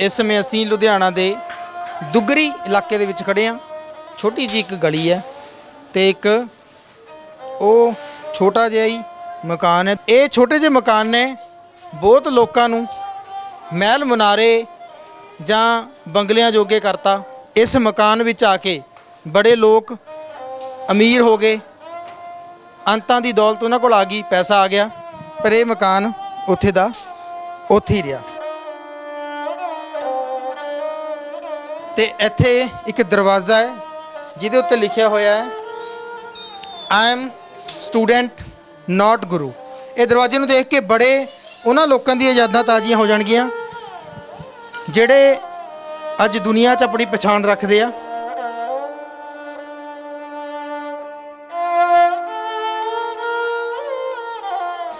ਇਸ ਸਮੇਂ ਅਸੀਂ ਲੁਧਿਆਣਾ ਦੇ ਦੁੱਗਰੀ ਇਲਾਕੇ ਦੇ ਵਿੱਚ ਖੜੇ ਹਾਂ। ਛੋਟੀ ਜੀ ਇੱਕ ਗਲੀ ਹੈ ਤੇ ਇੱਕ ਉਹ ਛੋਟਾ ਜਿਹਾ ਹੀ ਮਕਾਨ ਹੈ। ਇਹ ਛੋਟੇ ਜਿਹੇ ਮਕਾਨ ਨੇ ਬਹੁਤ ਲੋਕਾਂ ਨੂੰ ਮਹਿਲ ਮੁਨਾਰੇ ਜਾਂ ਬੰਗਲਿਆਂ ਜੋਗੇ ਕਰਤਾ। ਇਸ ਮਕਾਨ ਵਿੱਚ ਆ ਕੇ ਬੜੇ ਲੋਕ ਅਮੀਰ ਹੋ ਗਏ। ਅੰਤਾਂ ਦੀ ਦੌਲਤ ਉਹਨਾਂ ਕੋਲ ਆ ਗਈ, ਪੈਸਾ ਆ ਗਿਆ, ਪਰ ਇਹ ਮਕਾਨ ਉੱਥੇ ਦਾ ਉੱਥੇ ਹੀ ਰਿਹਾ। ਤੇ ਇੱਥੇ ਇੱਕ ਦਰਵਾਜ਼ਾ ਹੈ, ਜਿਹਦੇ ਉੱਤੇ ਲਿਖਿਆ ਹੋਇਆ ਹੈ ਆਈ ਐਮ ਸਟੂਡੈਂਟ ਨਾਟ ਗੁਰੂ। ਇਹ ਦਰਵਾਜ਼ੇ ਨੂੰ ਦੇਖ ਕੇ ਬੜੇ ਉਹਨਾਂ ਲੋਕਾਂ ਦੀਆਂ ਯਾਦਾਂ ਤਾਜ਼ੀਆਂ ਹੋ ਜਾਣਗੀਆਂ, ਜਿਹੜੇ ਅੱਜ ਦੁਨੀਆ 'ਚ ਆਪਣੀ ਪਛਾਣ ਰੱਖਦੇ ਆ।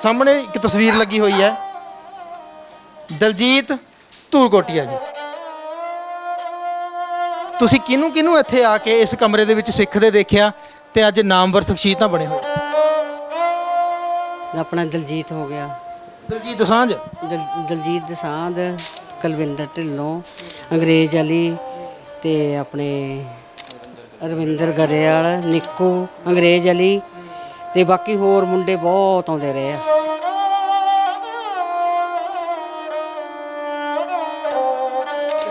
ਸਾਹਮਣੇ ਇੱਕ ਤਸਵੀਰ ਲੱਗੀ ਹੋਈ ਹੈ, ਦਲਜੀਤ ਧੂਰਕੋਟੀਆ ਜੀ। ਤੁਸੀਂ ਕਿਹਨੂੰ ਕਿਹਨੂੰ ਇੱਥੇ ਆ ਕੇ ਇਸ ਕਮਰੇ ਦੇ ਵਿੱਚ ਸਿੱਖਦੇ ਦੇਖਿਆ ਤੇ ਅੱਜ ਨਾਮਵਰ ਸ਼ਖਸੀਅਤਾਂ ਬਣੇ ਹੋਏ? ਆਪਣਾ ਦਲਜੀਤ ਹੋ ਗਿਆ। ਦਲਜੀਤ ਦੋਸਾਂਝ ਦਲ- ਦਲਜੀਤ ਦਸਾਂਧ ਕੁਲਵਿੰਦਰ ਢਿੱਲੋਂ ਅੰਗਰੇਜ਼ ਅਲੀ ਤੇ ਆਪਣੇ ਰਵਿੰਦਰ ਗਰੇਵਾਲ ਨਿੱਕੂ ਅੰਗਰੇਜ਼ ਅਲੀ ਤੇ ਬਾਕੀ ਹੋਰ ਮੁੰਡੇ ਬਹੁਤ ਆਉਂਦੇ ਰਹੇ ਆ।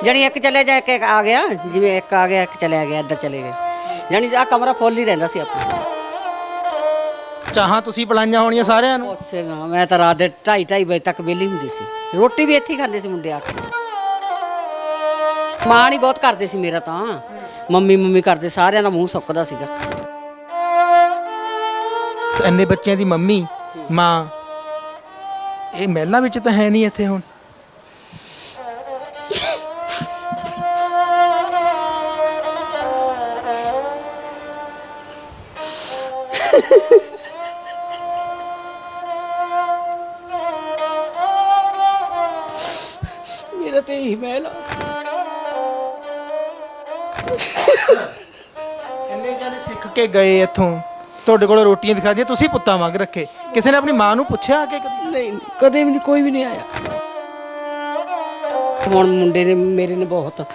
ਜਣੀ ਇੱਕ ਚਲੇ ਜਾ ਇੱਕ ਇੱਕ ਆ ਗਿਆ ਜਿਵੇਂ ਇੱਕ ਆ ਗਿਆ ਇੱਕ ਚਲਿਆ ਗਿਆ ਇੱਧਰ ਚਲੇ ਗਏ। ਜਣੀ ਆ ਕਮਰਾ ਫੁੱਲ ਹੀ ਰਹਿੰਦਾ ਸੀ ਆਪਣਾ। ਚਾਹਾਂ ਤੁਸੀਂ ਪਲਾਈਆਂ ਹੋਣੀਆਂ ਸਾਰਿਆਂ ਨੂੰ? ਉੱਥੇ ਨਾ ਮੈਂ ਤਾਂ ਰਾਤ ਦੇ 2:30 2:30 ਵਜੇ ਤੱਕ ਵਿਹਲੀ ਹੁੰਦੀ ਸੀ। ਰੋਟੀ ਵੀ ਇੱਥੇ ਹੀ ਖਾਂਦੇ ਸੀ ਮੁੰਡੇ ਆ ਕੇ। ਮਾਂ ਨਹੀਂ ਬਹੁਤ ਕਰਦੇ ਸੀ ਮੇਰਾ ਤਾਂ। ਮੰਮੀ ਮੰਮੀ ਕਰਦੇ ਸਾਰਿਆਂ ਦਾ ਮੂੰਹ ਸੁੱਕਦਾ ਸੀਗਾ। ਇੰਨੇ ਬੱਚਿਆਂ ਦੀ ਮੰਮੀ ਮਾਂ ਇਹ ਮਹਿਲਾਂ ਵਿੱਚ ਤਾਂ ਹੈ ਨਹੀਂ ਇੱਥੇ ਹੁਣ। ਕੇ ਗਏ ਇੱਥੋਂ? ਤੁਹਾਡੇ ਕੋਲ ਰੋਟੀਆਂ ਵੀ ਖਾਧੀਆਂ ਤੁਸੀਂ ਪੁੱਤਾਂ ਵਾਂਗ ਰੱਖੇ। ਕਿਸੇ ਨੇ ਆਪਣੀ ਮਾਂ ਨੂੰ ਪੁੱਛਿਆ ਕਿ ਕਦੀ? ਨਹੀਂ ਕਦੇ ਵੀ ਨਹੀਂ ਕੋਈ ਵੀ ਨਹੀਂ ਆਇਆ। ਹੁਣ ਮੁੰਡੇ ਨੇ ਮੇਰੇ ਨੇ ਬਹੁਤ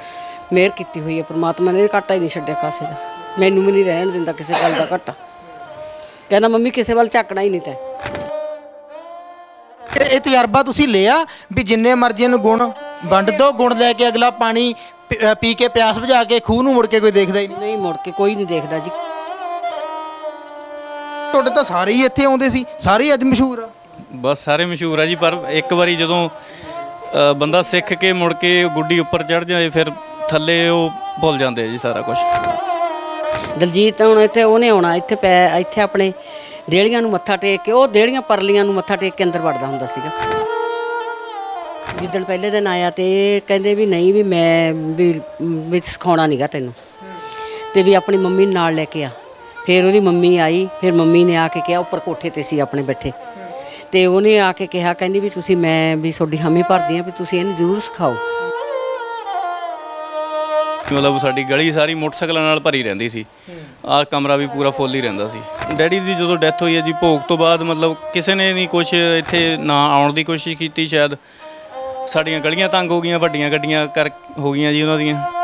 ਮਿਹਰ ਕੀਤੀ ਹੋਈ ਹੈ। ਪ੍ਰਮਾਤਮਾ ਨੇ ਘਾਟਾ ਹੀ ਨਹੀਂ ਛੱਡਿਆ ਕਾਸੇ ਦਾ। ਮੈਨੂੰ ਵੀ ਨਹੀਂ ਰਹਿਣ ਦਿੰਦਾ ਕਿਸੇ ਗੱਲ ਦਾ ਘਾਟਾ। ਕਹਿੰਦਾ ਮੰਮੀ ਕਿਸੇ ਵੱਲ ਝਾਕਣਾ ਹੀ ਨਹੀਂ ਤੈਂ। ਇਹ ਇਹ ਤਜਰਬਾ ਤੁਸੀਂ ਲਿਆ ਵੀ ਜਿੰਨੇ ਮਰਜ਼ੀ ਨੂੰ ਗੁਣ ਵੰਡ ਦੋ ਗੁਣ ਲੈ ਕੇ ਅਗਲਾ ਪਾਣੀ ਪੀ- ਅ, ਪੀ ਕੇ ਪਿਆਸ ਬੁਝਾ ਕੇ ਖੂਹ ਨੂੰ ਮੁੜ ਕੇ ਕੋਈ ਦੇਖਦਾ ਹੀ ਨਹੀਂ? ਨਹੀਂ ਮੁੜ ਕੇ ਕੋਈ ਨਹੀਂ ਦੇਖਦਾ ਜੀ। ਤੁਹਾਡੇ ਤਾਂ ਸਾਰੇ ਹੀ ਇੱਥੇ ਆਉਂਦੇ ਸੀ ਸਾਰੇ ਹੀ ਅੱਜ ਮਸ਼ਹੂਰ ਆ। ਬਸ ਸਾਰੇ ਮਸ਼ਹੂਰ ਆ ਜੀ ਪਰ ਇੱਕ ਵਾਰੀ ਜਦੋਂ ਅ, ਬੰਦਾ ਸਿੱਖ ਕੇ ਮੁੜ ਕੇ ਗੁੱਡੀ ਉੱਪਰ ਚੜ ਜਾਏ ਫਿਰ ਥੱਲੇ ਉਹ ਭੁੱਲ ਜਾਂਦੇ ਆ ਜੀ ਸਾਰਾ ਕੁਝ ਦਲਜੀਤ ਹੁਣ ਇੱਥੇ ਉਹਨੇ ਆਉਣਾ ਇੱਥੇ ਪੈ ਇੱਥੇ ਆਪਣੇ ਡੇਲੀਆਂ ਨੂੰ ਮੱਥਾ ਟੇਕ ਕੇ ਉਹ ਡੇਲੀਆਂ ਪਰਲੀਆਂ ਨੂੰ ਮੱਥਾ ਟੇਕ ਕੇ ਅੰਦਰ ਵੜਦਾ ਹੁੰਦਾ ਸੀਗਾ। ਜਿੱਦਣ ਪਹਿਲੇ ਦਿਨ ਆਇਆ ਤੇ ਕਹਿੰਦੇ ਵੀ ਨਹੀਂ ਵੀ ਮੈਂ ਵੀ ਵੀ ਸਿਖਾਉਣਾ ਨਹੀਂਗਾ ਤੈਨੂੰ। ਤੇ ਵੀ ਆਪਣੀ ਮੰਮੀ ਨੂੰ ਨਾਲ ਲੈ ਕੇ ਆ। ਫਿਰ ਉਹਦੀ ਮੰਮੀ ਆਈ, ਫਿਰ ਮੰਮੀ ਨੇ ਆ ਕੇ ਕਿਹਾ ਉੱਪਰ ਕੋਠੇ ਤੇ ਸੀ ਆਪਣੇ ਬੈਠੇ। ਤੇ ਉਹਨੇ ਆ ਕੇ ਕਿਹਾ, ਕਹਿੰਦੀ ਵੀ ਤੁਸੀਂ ਮੈਂ ਵੀ ਤੁਹਾਡੀ ਹਾਮੀ ਭਰਦੀ ਆ ਵੀ ਤੁਸੀਂ ਇਹਨੂੰ ਜ਼ਰੂਰ ਸਿਖਾਓ। ਮਤਲਬ ਸਾਡੀ ਗਲੀ ਸਾਰੀ ਮੋਟਰਸਾਈਕਲਾਂ ਨਾਲ ਭਰੀ ਰਹਿੰਦੀ ਸੀ। ਆਹ ਕਮਰਾ ਵੀ ਪੂਰਾ ਫੁੱਲ ਹੀ ਰਹਿੰਦਾ ਸੀ। ਡੈਡੀ ਦੀ ਜਦੋਂ ਡੈਥ ਹੋਈ ਹੈ ਜੀ, ਭੋਗ ਤੋਂ ਬਾਅਦ ਮਤਲਬ ਕਿਸੇ ਨੇ ਨਹੀਂ ਕੁਝ ਇੱਥੇ ਨਾ ਆਉਣ ਦੀ ਕੋਸ਼ਿਸ਼ ਕੀਤੀ, ਸ਼ਾਇਦ ਸਾਡੀਆਂ ਗਲੀਆਂ ਤੰਗ ਹੋ ਗਈਆਂ, ਵੱਡੀਆਂ ਗੱਡੀਆਂ ਕਰ ਹੋ ਗਈਆਂ ਜੀ ਉਹਨਾਂ ਦੀਆਂ।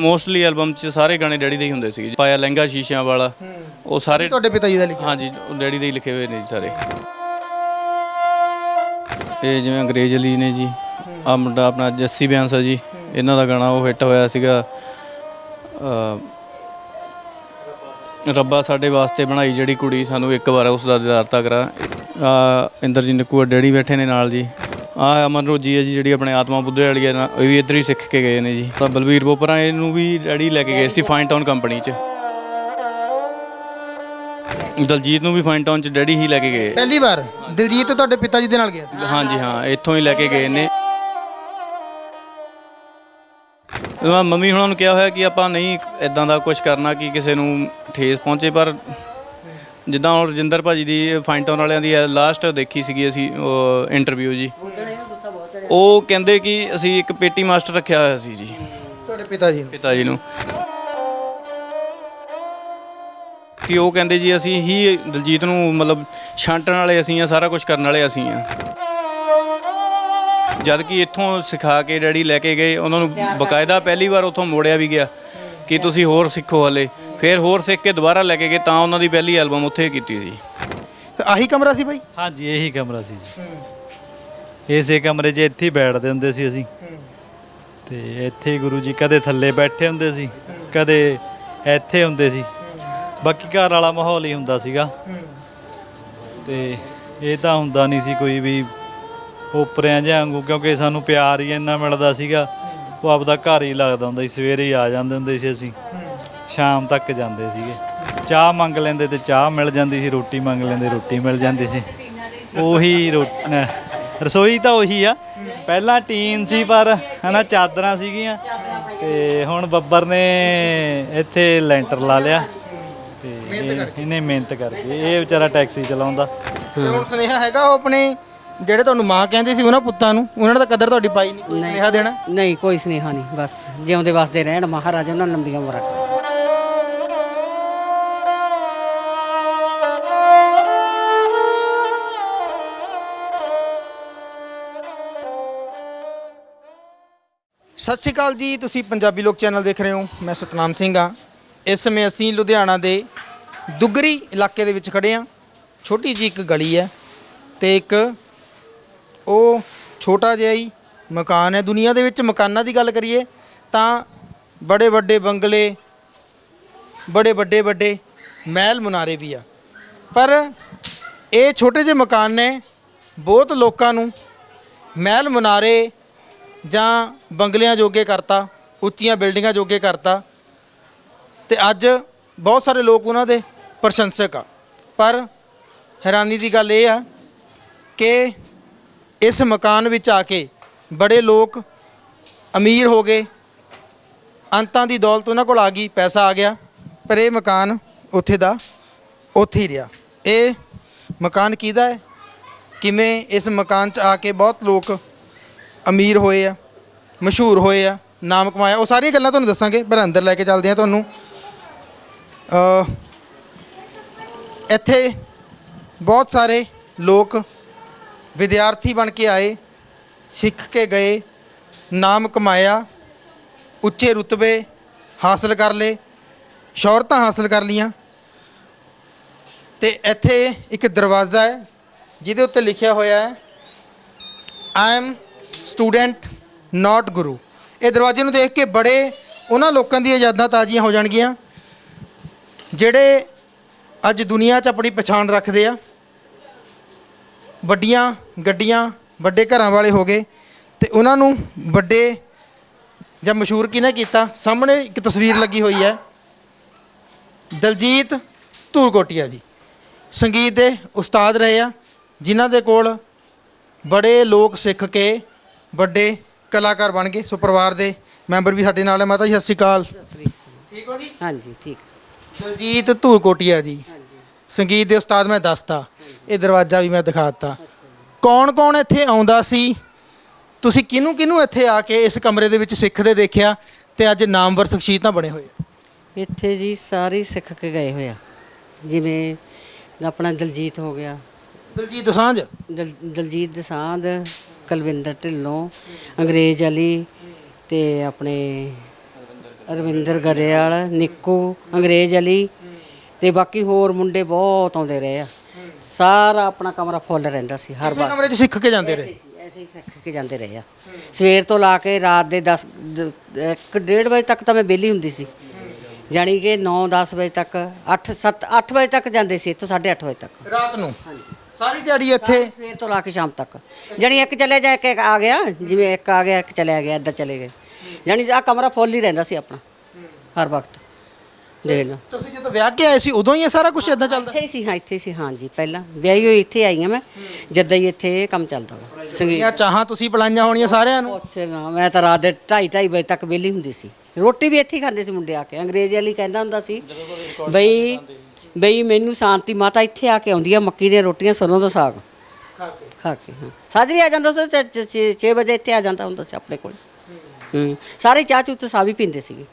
ਮੋਸਟਲੀ ਐਲਬਮ 'ਚ ਸਾਰੇ ਗਾਣੇ ਡੈਡੀ ਦੇ ਹੀ ਹੁੰਦੇ ਸੀ ਪਾਇਆ ਲਹਿੰਗਾ ਸ਼ੀਸ਼ਿਆਂ ਵਾਲਾ ਉਹ ਸਾਰੇ ਤੁਹਾਡੇ ਪਿਤਾ ਜੀ ਦਾ ਲਿਖਿਆ? ਹਾਂਜੀ ਉਹ ਡੈਡੀ ਦੇ ਹੀ ਲਿਖੇ ਹੋਏ ਨੇ ਜੀ ਸਾਰੇ। ਇਹ ਜਿਵੇਂ ਅੰਗਰੇਜ਼ ਅਲੀ ਨੇ ਜੀ ਆ ਮੁੰਡਾ ਆਪਣਾ ਜੱਸੀ ਬਿਆੰਸਾ ਜੀ ਇਹਨਾਂ ਦਾ ਗਾਣਾ ਉਹ ਹਿੱਟ ਹੋਇਆ ਸੀਗਾ। ਰੱਬਾ ਸਾਡੇ ਵਾਸਤੇ ਬਣਾਈ ਜਿਹੜੀ ਕੁੜੀ ਸਾਨੂੰ ਇੱਕ ਵਾਰ ਉਸ ਦਾ ਦਿਦਾਰ ਤਾਂ ਕਰਾ। ਆ ਇੰਦਰਜੀਤ ਨਕੂਆ ਡੈਡੀ ਬੈਠੇ ਨੇ ਨਾਲ ਜੀ। ਆ ਅਮਨ ਰੋਜੀ ਹੈ ਜੀ ਜਿਹੜੀ ਆਪਣੇ ਆਤਮਾ ਬੁੱਧੇ ਵਾਲੀ ਹੈ ਨਾ ਇਹ ਵੀ ਇੱਧਰ ਹੀ ਸਿੱਖ ਕੇ ਗਏ ਨੇ ਜੀ। ਤਾਂ ਬਲਵੀਰ ਬੋਪਰਾ ਇਹਨੂੰ ਵੀ ਡੈਡੀ ਲੈ ਕੇ ਗਏ ਸੀ ਫਾਈਨ ਟਾਊਨ ਕੰਪਨੀ 'ਚ। ਦਲਜੀਤ ਨੂੰ ਵੀ ਫਾਈਨ ਟਾਊਨ 'ਚ ਡੈਡੀ ਹੀ ਲੈ ਕੇ ਗਏ। ਪਹਿਲੀ ਵਾਰ? ਦਿਲਜੀਤ ਤੁਹਾਡੇ ਪਿਤਾ ਜੀ ਦੇ ਨਾਲ ਗਿਆ ਸੀ। ਹਾਂਜੀ ਹਾਂ ਇੱਥੋਂ ਹੀ ਲੈ ਕੇ ਗਏ ਨੇ। ਮੈਂ ਮੰਮੀ ਹੁਣਾਂ ਨੂੰ ਕਿਹਾ ਹੋਇਆ ਕਿ ਆਪਾਂ ਨਹੀਂ ਇਦਾਂ ਦਾ ਕੁਝ ਕਰਨਾ ਕਿ ਕਿਸੇ ਨੂੰ ਠੇਸ ਪਹੁੰਚੇ ਪਰ ਜਿੱਦਾਂ ਹੁਣ ਰਜਿੰਦਰ ਭਾਜੀ ਦੀ ਫਾਈਨ ਟਾਊਨ ਵਾਲਿਆਂ ਦੀ ਲਾਸਟ ਦੇਖੀ ਸੀਗੀ ਅਸੀਂ ਇੰਟਰਵਿਊ ਜੀ। ਉਹ ਕਹਿੰਦੇ ਕਿ ਅਸੀਂ ਇੱਕ ਪੇਟੀ ਮਾਸਟਰ ਰੱਖਿਆ ਹੋਇਆ ਸੀ ਜੀ। ਤੁਹਾਡੇ ਪਿਤਾ ਜੀ ਨੂੰ? ਪਿਤਾ ਜੀ ਨੂੰ। ਕਿ ਉਹ ਕਹਿੰਦੇ ਜੀ ਅਸੀਂ ਹੀ ਦਲਜੀਤ ਨੂੰ ਮਤਲਬ ਛਾਂਟਣ ਵਾਲੇ ਅਸੀਂ ਆ ਸਾਰਾ ਕੁਝ ਕਰਨ ਵਾਲੇ ਅਸੀਂ ਆ। ਜਦ ਕਿ ਇੱਥੋਂ ਸਿਖਾ ਕੇ ਡੈਡੀ ਲੈ ਕੇ ਗਏ ਉਹਨਾਂ ਨੂੰ ਬਕਾਇਦਾ ਪਹਿਲੀ ਵਾਰ ਉੱਥੋਂ ਮੋੜਿਆ ਵੀ ਗਿਆ ਕਿ ਤੁਸੀਂ ਹੋਰ ਸਿੱਖੋ ਹਲੇ। ਫਿਰ ਹੋਰ ਸਿੱਖ ਕੇ ਦੁਬਾਰਾ ਲੈ ਕੇ ਗਏ ਤਾਂ ਉਹਨਾਂ ਦੀ ਪਹਿਲੀ ਐਲਬਮ ਉੱਥੇ ਕੀਤੀ ਸੀ। ਤੇ ਆਹੀ ਕਮਰਾ ਸੀ ਬਾਈ? ਹਾਂਜੀ ਇਹੀ ਕਮਰਾ ਸੀ ਜੀ। ਇਸੇ ਕਮਰੇ 'ਚ ਇੱਥੇ ਹੀ ਬੈਠਦੇ ਹੁੰਦੇ ਸੀ ਅਸੀਂ। ਤੇ ਇੱਥੇ ਹੀ ਗੁਰੂ ਜੀ ਕਦੇ ਥੱਲੇ ਬੈਠੇ ਹੁੰਦੇ ਸੀ, ਕਦੇ ਇੱਥੇ ਹੁੰਦੇ ਸੀ। ਬਾਕੀ ਘਰ ਵਾਲਾ ਮਾਹੌਲ ਹੀ ਹੁੰਦਾ ਸੀਗਾ। ਤੇ ਇਹ ਤਾਂ ਹੁੰਦਾ ਨਹੀਂ ਸੀ ਕੋਈ ਵੀ ਉਪਰਿਆਂ ਜਿਹਾ ਵਾਂਗੂ, ਕਿਉਂਕਿ ਸਾਨੂੰ ਪਿਆਰ ਹੀ ਇੰਨਾ ਮਿਲਦਾ ਸੀਗਾ। ਉਹ ਆਪਦਾ ਘਰ ਹੀ ਲੱਗਦਾ ਹੁੰਦਾ ਸੀ, ਸਵੇਰੇ ਹੀ ਆ ਜਾਂਦੇ ਹੁੰਦੇ ਸੀ ਅਸੀਂ। ਸ਼ਾਮ ਤੱਕ ਜਾਂਦੇ ਸੀਗੇ। ਚਾਹ ਮੰਗ ਲੈਂਦੇ ਤੇ ਚਾਹ ਮਿਲ ਜਾਂਦੀ ਸੀ, ਰੋਟੀ ਮੰਗ ਲੈਂਦੇ, ਰੋਟੀ ਮਿਲ ਜਾਂਦੀ ਸੀ। ਉਹੀ ਰੋ- ਰਸੋਈ ਤਾਂ ਉਹੀ ਆ। ਪਹਿਲਾਂ ਟੀਨ ਸੀ ਪਰ ਹਨਾ ਚਾਦਰਾਂ ਸੀਗੀਆਂ। ਤੇ ਹੁਣ ਬੱਬਰ ਨੇ ਇੱਥੇ ਲੈਂਟਰ ਲਾ ਲਿਆ। ਤੇ ਇਹ- ਇਹਨੇ ਮਿਹਨਤ ਕਰਕੇ ਇਹ ਵਿਚਾਰਾ ਟੈਕਸੀ ਚਲਾਉਂਦਾ। ਤੇ ਹੁਣ ਸੁਨੇਹਾ ਹੈਗਾ ਉਹ ਆਪਣੇ ਜਿਹੜੇ ਤੁਹਾਨੂੰ ਮਾਂ ਕਹਿੰਦੇ ਸੀ ਉਹਨਾਂ ਪੁੱਤਾਂ ਨੂੰ ਉਹਨਾਂ ਨੇ ਤਾਂ ਕਦਰ ਤੁਹਾਡੀ ਪਾਈ ਨਹੀਂ ਕੋਈ ਸੁਨੇਹਾ ਦੇਣਾ? ਨਹੀਂ ਕੋਈ ਸਨੇਹਾ ਨਹੀਂ ਬਸ ਜਿਉਂਦੇ ਵਸਦੇ ਰਹਿਣ ਮਹਾਰਾਜ ਉਹਨਾਂ ਨੂੰ ਲੰਬੀਆਂ ਉਮਰਾਂ। ਸਤਿ ਸ਼੍ਰੀ ਅਕਾਲ ਜੀ, ਤੁਸੀਂ ਪੰਜਾਬੀ ਲੋਕ ਚੈਨਲ ਦੇਖ ਰਹੇ ਹੋ, ਮੈਂ ਸਤਨਾਮ ਸਿੰਘ ਆ। ਇਸ ਸਮੇਂ ਅਸੀਂ ਲੁਧਿਆਣਾ ਦੇ ਦੁੱਗਰੀ ਇਲਾਕੇ ਦੇ ਵਿੱਚ ਖੜੇ ਆ ਛੋਟੀ ਜੀ ਇੱਕ ਗਲੀ ਹੈ ਤੇ ਇੱਕ ਉਹ ਛੋਟਾ ਜਿਹਾ ਹੀ ਮਕਾਨ ਹੈ। ਦੁਨੀਆ ਦੇ ਵਿੱਚ ਮਕਾਨਾਂ ਦੀ ਗੱਲ ਕਰੀਏ ਤਾਂ ਬੜੇ ਵੱਡੇ ਬੰਗਲੇ, ਬੜੇ ਵੱਡੇ ਵੱਡੇ ਮਹਿਲ ਮੁਨਾਰੇ ਵੀ ਆ। ਪਰ ਇਹ ਛੋਟੇ ਜਿਹੇ ਮਕਾਨ ਨੇ, ਬਹੁਤ ਲੋਕਾਂ ਨੂੰ ਮਹਿਲ ਮੁਨਾਰੇ ਜਾਂ ਬੰਗਲਿਆਂ ਜੋਗੇ ਕਰਤਾ, ਉੱਚੀਆਂ ਬਿਲਡਿੰਗਾਂ ਜੋਗੇ ਕਰਤਾ। ਤੇ ਅੱਜ ਬਹੁਤ ਸਾਰੇ ਲੋਕ ਉਹਨਾਂ ਦੇ ਪ੍ਰਸ਼ੰਸਕ ਆ। ਪਰ ਹੈਰਾਨੀ ਦੀ ਗੱਲ ਇਹ ਆ ਕਿ ਇਸ ਮਕਾਨ ਵਿੱਚ ਆ ਕੇ ਬੜੇ ਲੋਕ ਅਮੀਰ ਹੋ ਗਏ। ਅੰਤਾਂ ਦੀ ਦੌਲਤ ਉਹਨਾਂ ਕੋਲ ਆ ਗਈ, ਪੈਸਾ ਆ ਗਿਆ, ਪਰ ਇਹ ਮਕਾਨ ਉੱਥੇ ਦਾ ਉੱਥੇ ਹੀ ਰਿਹਾ। ਇਹ ਮਕਾਨ ਕਿਹਦਾ ਹੈ? ਕਿਵੇਂ ਇਸ ਮਕਾਨ 'ਚ ਆ ਕੇ ਬਹੁਤ ਲੋਕ ਅਮੀਰ ਹੋਏ ਆ, ਮਸ਼ਹੂਰ ਹੋਏ ਆ, ਨਾਮ ਕਮਾਇਆ। ਉਹ ਸਾਰੀਆਂ ਗੱਲਾਂ ਤੁਹਾਨੂੰ ਦੱਸਾਂਗੇ, ਪਰ ਅੰਦਰ ਲੈ ਕੇ ਚੱਲਦੇ ਆ ਤੁਹਾਨੂੰ। ਅ ਇੱਥੇ ਬਹੁਤ ਸਾਰੇ ਲੋਕ ਵਿਦਿਆਰਥੀ ਬਣ ਕੇ ਆਏ, ਸਿੱਖ ਕੇ ਗਏ, ਨਾਮ ਕਮਾਇਆ, ਉੱਚੇ ਰੁਤਬੇ ਹਾਸਲ ਕਰ ਲਏ, ਸ਼ੌਹਰਤਾਂ ਹਾਸਲ ਕਰ ਲੀਆਂ ਤੇ ਇੱਥੇ ਇੱਕ ਦਰਵਾਜ਼ਾ ਹੈ, ਜਿਹਦੇ ਉੱਤੇ ਲਿਖਿਆ ਹੋਇਆ ਹੈ ਆਈ ਐਮ ਸਟੂਡੈਂਟ ਨਾਟ ਗੁਰੂ। ਇਹ ਦਰਵਾਜ਼ੇ ਨੂੰ ਦੇਖ ਕੇ ਬੜੇ ਉਹਨਾਂ ਲੋਕਾਂ ਦੀਆਂ ਯਾਦਾਂ ਤਾਜ਼ੀਆਂ ਹੋ ਜਾਣਗੀਆਂ, ਜਿਹੜੇ ਅੱਜ ਦੁਨੀਆ 'ਚ ਆਪਣੀ ਪਛਾਣ ਰੱਖਦੇ ਆ। ਵੱਡੀਆਂ ਗੱਡੀਆਂ, ਵੱਡੇ ਘਰਾਂ ਵਾਲੇ ਹੋ ਗਏ ਤੇ ਉਹਨਾਂ ਨੂੰ ਵੱਡੇ ਜਾਂ ਮਸ਼ਹੂਰ ਕਿਹਨੇ ਕੀਤਾ? ਸਾਹਮਣੇ ਇੱਕ ਤਸਵੀਰ ਲੱਗੀ ਹੋਈ ਹੈ। ਦਲਜੀਤ ਧੂਰਕੋਟੀਆ ਜੀ। ਸੰਗੀਤ ਦੇ ਉਸਤਾਦ ਰਹੇ ਆ, ਜਿਨ੍ਹਾਂ ਦੇ ਕੋਲ ਬੜੇ ਲੋਕ ਸਿੱਖ ਕੇ ਵੱਡੇ ਕਲਾਕਾਰ ਬਣ ਗਏ ਸੋ ਪਰਿਵਾਰ ਦੇ ਮੈਂਬਰ ਵੀ ਸਾਡੇ ਨਾਲ ਹੈ। ਮਾਤਾ ਜੀ ਸਤਿ ਸ਼੍ਰੀ ਅਕਾਲ। ਠੀਕ ਹੋ ਜੀ? ਹਾਂਜੀ ਠੀਕ। ਦਲਜੀਤ ਧੂਰਕੋਟੀਆ ਜੀ। ਸੰਗੀਤ ਦੇ ਉਸਤਾਦ ਮੈਂ ਦੱਸਤਾ। ਇਹ ਦਰਵਾਜ਼ਾ ਵੀ ਮੈਂ ਦਿਖਾਤਾ। ਕੌਣ ਕੌਣ ਇੱਥੇ ਆਉਂਦਾ ਸੀ? ਤੁਸੀਂ ਕਿਹਨੂੰ ਕਿਹਨੂੰ ਇੱਥੇ ਆ ਕੇ ਇਸ ਕਮਰੇ ਦੇ ਵਿੱਚ ਸਿੱਖਦੇ ਦੇਖਿਆ? ਤੇ ਅੱਜ ਨਾਮਵਰ ਸ਼ਖਸੀਅਤਾਂ ਬਣੇ ਹੋਏ? ਇੱਥੇ ਜੀ ਸਾਰੇ ਸਿੱਖ ਕੇ ਗਏ ਹੋਇਆ ਜਿਵੇਂ ਆਪਣਾ ਦਲਜੀਤ ਹੋ ਗਿਆ। ਦਲਜੀਤ ਦੋਸਾਂਝ ਦਲ ਦਲਜੀਤ ਦਸਾਂਧ ਕੁਲਵਿੰਦਰ ਢਿੱਲੋਂ ਅੰਗਰੇਜ਼ ਅਲੀ ਤੇ ਆਪਣੇ ਰਵਿੰਦਰ ਗਰੇਵਾਲ ਨਿੱਕੂ ਅੰਗਰੇਜ਼ ਅਲੀ ਤੇ ਬਾਕੀ ਹੋਰ ਮੁੰਡੇ ਬਹੁਤ ਆਉਂਦੇ ਰਹੇ ਆ। ਸਾਰਾ ਆਪਣਾ ਕਮਰਾ ਫੁੱਲ ਰਹਿੰਦਾ ਸੀ ਹਰ ਵਾਰ। ਕਮਰੇ 'ਚ ਸਿੱਖ ਕੇ ਜਾਂਦੇ ਰਹੇ? ਐਸੇ ਹੀ ਸਿੱਖ ਕੇ ਜਾਂਦੇ ਰਹੇ ਆ। ਸਵੇਰ ਤੋਂ ਲਾ ਕੇ ਰਾਤ ਦੇ 10 1 ਡੇਢ ਵਜੇ ਤੱਕ ਤਾਂ ਮੈਂ ਵਿਹਲੀ ਹੁੰਦੀ ਸੀ। ਜਾਣੀ ਕਿ 9 10 ਵਜੇ ਤੱਕ 8 7 8 ਵਜੇ ਤੱਕ ਜਾਂਦੇ ਸੀ ਇੱਥੋਂ 8:30 ਵਜੇ ਤੱਕ। ਰਾਤ ਨੂੰ? ਸਾਰੀ ਦਿਹਾੜੀ ਇੱਥੇ? ਸਵੇਰ ਤੋਂ ਲਾ ਕੇ ਸ਼ਾਮ ਤੱਕ। ਜਾਣੀ ਇੱਕ ਚਲੇ ਜਾ ਕੇ ਆ ਗਿਆ ਜਿਵੇਂ ਇੱਕ ਆ ਗਿਆ ਇੱਕ ਚਲਿਆ ਗਿਆ ਇੱਦਾਂ ਚਲੇ ਗਏ। ਜਾਣੀ ਆ ਕਮਰਾ ਫੁੱਲ ਹੀ ਰਹਿੰਦਾ ਸੀ ਆਪਣਾ ਹਰ ਵਕਤ। ਦੇਖ ਲਓ। ਤੁਸੀਂ ਜਦੋਂ ਵਿਆਹ ਕੇ ਆਏ ਸੀ ਉਦੋਂ ਹੀ ਇਹ ਸਾਰਾ ਕੁਝ ਇਦਾਂ ਚੱਲਦਾ? ਇੱਥੇ ਹੀ ਸੀ ਹਾਂ ਇੱਥੇ ਹੀ ਸੀ ਹਾਂ ਜੀ ਪਹਿਲਾਂ। ਵਿਆਹੀ ਹੋਈ ਇੱਥੇ ਆਈ ਹਾਂ ਮੈਂ ਜਦਾਂ ਹੀ ਇੱਥੇ ਇਹ ਕੰਮ ਚੱਲਦਾ ਵਾ। ਸੰਗੀਤ। ਇਹ ਚਾਹਾਂ ਤੁਸੀਂ ਪਲਾਈਆਂ ਹੋਣੀਆਂ ਸਾਰਿਆਂ ਨੂੰ? ਉੱਥੇ ਨਾ ਮੈਂ ਤਾਂ ਰਾਤ ਦੇ 2:30 2:30 ਵਜੇ ਤੱਕ ਵਿਹਲੀ ਹੁੰਦੀ ਸੀ। ਰੋਟੀ ਵੀ ਇੱਥੇ ਹੀ ਖਾਂਦੇ ਸੀ ਮੁੰਡੇ ਆ ਕੇ ਅੰਗਰੇਜ਼ ਵਾਲੀ ਕਹਿੰਦਾ ਹੁੰਦਾ ਸੀ ਬਈ ਬਈ ਮੈਨੂੰ ਸ਼ਾਂਤੀ ਮਾਤਾ ਇੱਥੇ ਆ ਕੇ ਆਉਂਦੀ ਆ ਮੱਕੀ ਦੀਆਂ ਰੋਟੀਆਂ ਸਰੋਂ ਦਾ ਸਾਗ। ਖਾ ਕੇ। ਹਾਂ। ਸਾਜਰੀ ਆ ਜਾਂਦਾ ਸੀ 6 ਵਜੇ ਇੱਥੇ ਆ ਜਾਂਦਾ ਹੁੰਦਾ ਸੀ ਆਪਣੇ ਕੋਲ। ਹੂੰ ਸਾਰੇ ਚਾਹ ਚੂਹ ਤੇ ਸਾ ਵੀ ਪੀਂਦੇ ਸੀਗੇ।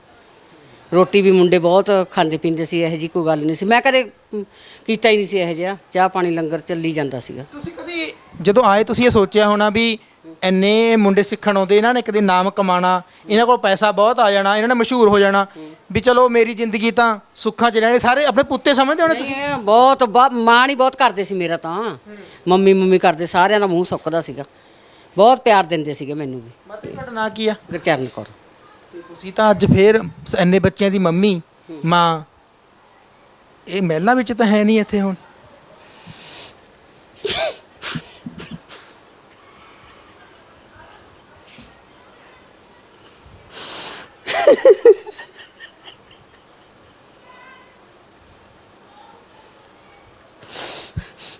ਰੋਟੀ ਵੀ ਮੁੰਡੇ ਬਹੁਤ ਖਾਂਦੇ ਪੀਂਦੇ ਸੀ ਇਹੋ ਜੀ ਕੋਈ ਗੱਲ ਨਹੀਂ ਸੀ। ਮੈਂ ਕਦੇ ਕੀਤਾ ਹੀ ਨਹੀਂ ਸੀ ਇਹੋ ਜਿਹਾ। ਚਾਹ ਪਾਣੀ ਲੰਗਰ ਚੱਲੀ ਜਾਂਦਾ ਸੀਗਾ। ਤੁਸੀਂ ਕਦੀ ਜਦੋਂ ਆਏ ਤੁਸੀਂ ਇਹ ਸੋਚਿਆ ਹੋਣਾ ਵੀ ਐਨੇ ਮੁੰਡੇ ਸਿੱਖਣ ਆਉਂਦੇ ਇਹਨਾਂ ਨੇ ਕਦੇ ਨਾਮ ਕਮਾਣਾ ਇਹਨਾਂ ਕੋਲ ਪੈਸਾ ਬਹੁਤ ਆ ਜਾਣਾ ਇਹਨਾਂ ਨੇ ਮਸ਼ਹੂਰ ਹੋ ਜਾਣਾ ਵੀ ਚਲੋ ਮੇਰੀ ਜ਼ਿੰਦਗੀ ਤਾਂ ਸੁੱਖਾਂ 'ਚ ਰਹਿਣੇ ਸਾਰੇ ਆਪਣੇ ਪੁੱਤੇ ਸਮਝਦੇ ਹੋਣੇ ਤੁਸੀਂ? ਨਹੀਂ, ਬਹੁਤ ਬਾ- ਮਾਣ ਹੀ ਬਹੁਤ ਕਰਦੇ ਸੀ ਮੇਰਾ ਤਾਂ। ਮੰਮੀ ਮੰਮੀ ਕਰਦੇ ਸਾਰਿਆਂ ਦਾ ਮੂੰਹ ਸੁੱਕਦਾ ਸੀਗਾ। ਬਹੁਤ ਪਿਆਰ ਦਿੰਦੇ ਸੀਗੇ ਮੈਨੂੰ ਵੀ। ਮਾਤਾ ਜੀ, ਤੁਹਾਡਾ ਨਾਂ ਕੀ ਆ? ਗੁਰਚਰਨ ਕੌਰ। ਤੇ ਤੁਸੀਂ ਤਾਂ ਅੱਜ ਫੇਰ ਐਨੇ ਬੱਚਿਆਂ ਦੀ ਮੰਮੀ ਮਾਂ ਇਹ ਮਹਿਲਾਂ ਵਿੱਚ ਤਾਂ ਹੈ ਨਹੀਂ ਇੱਥੇ ਹੁਣ।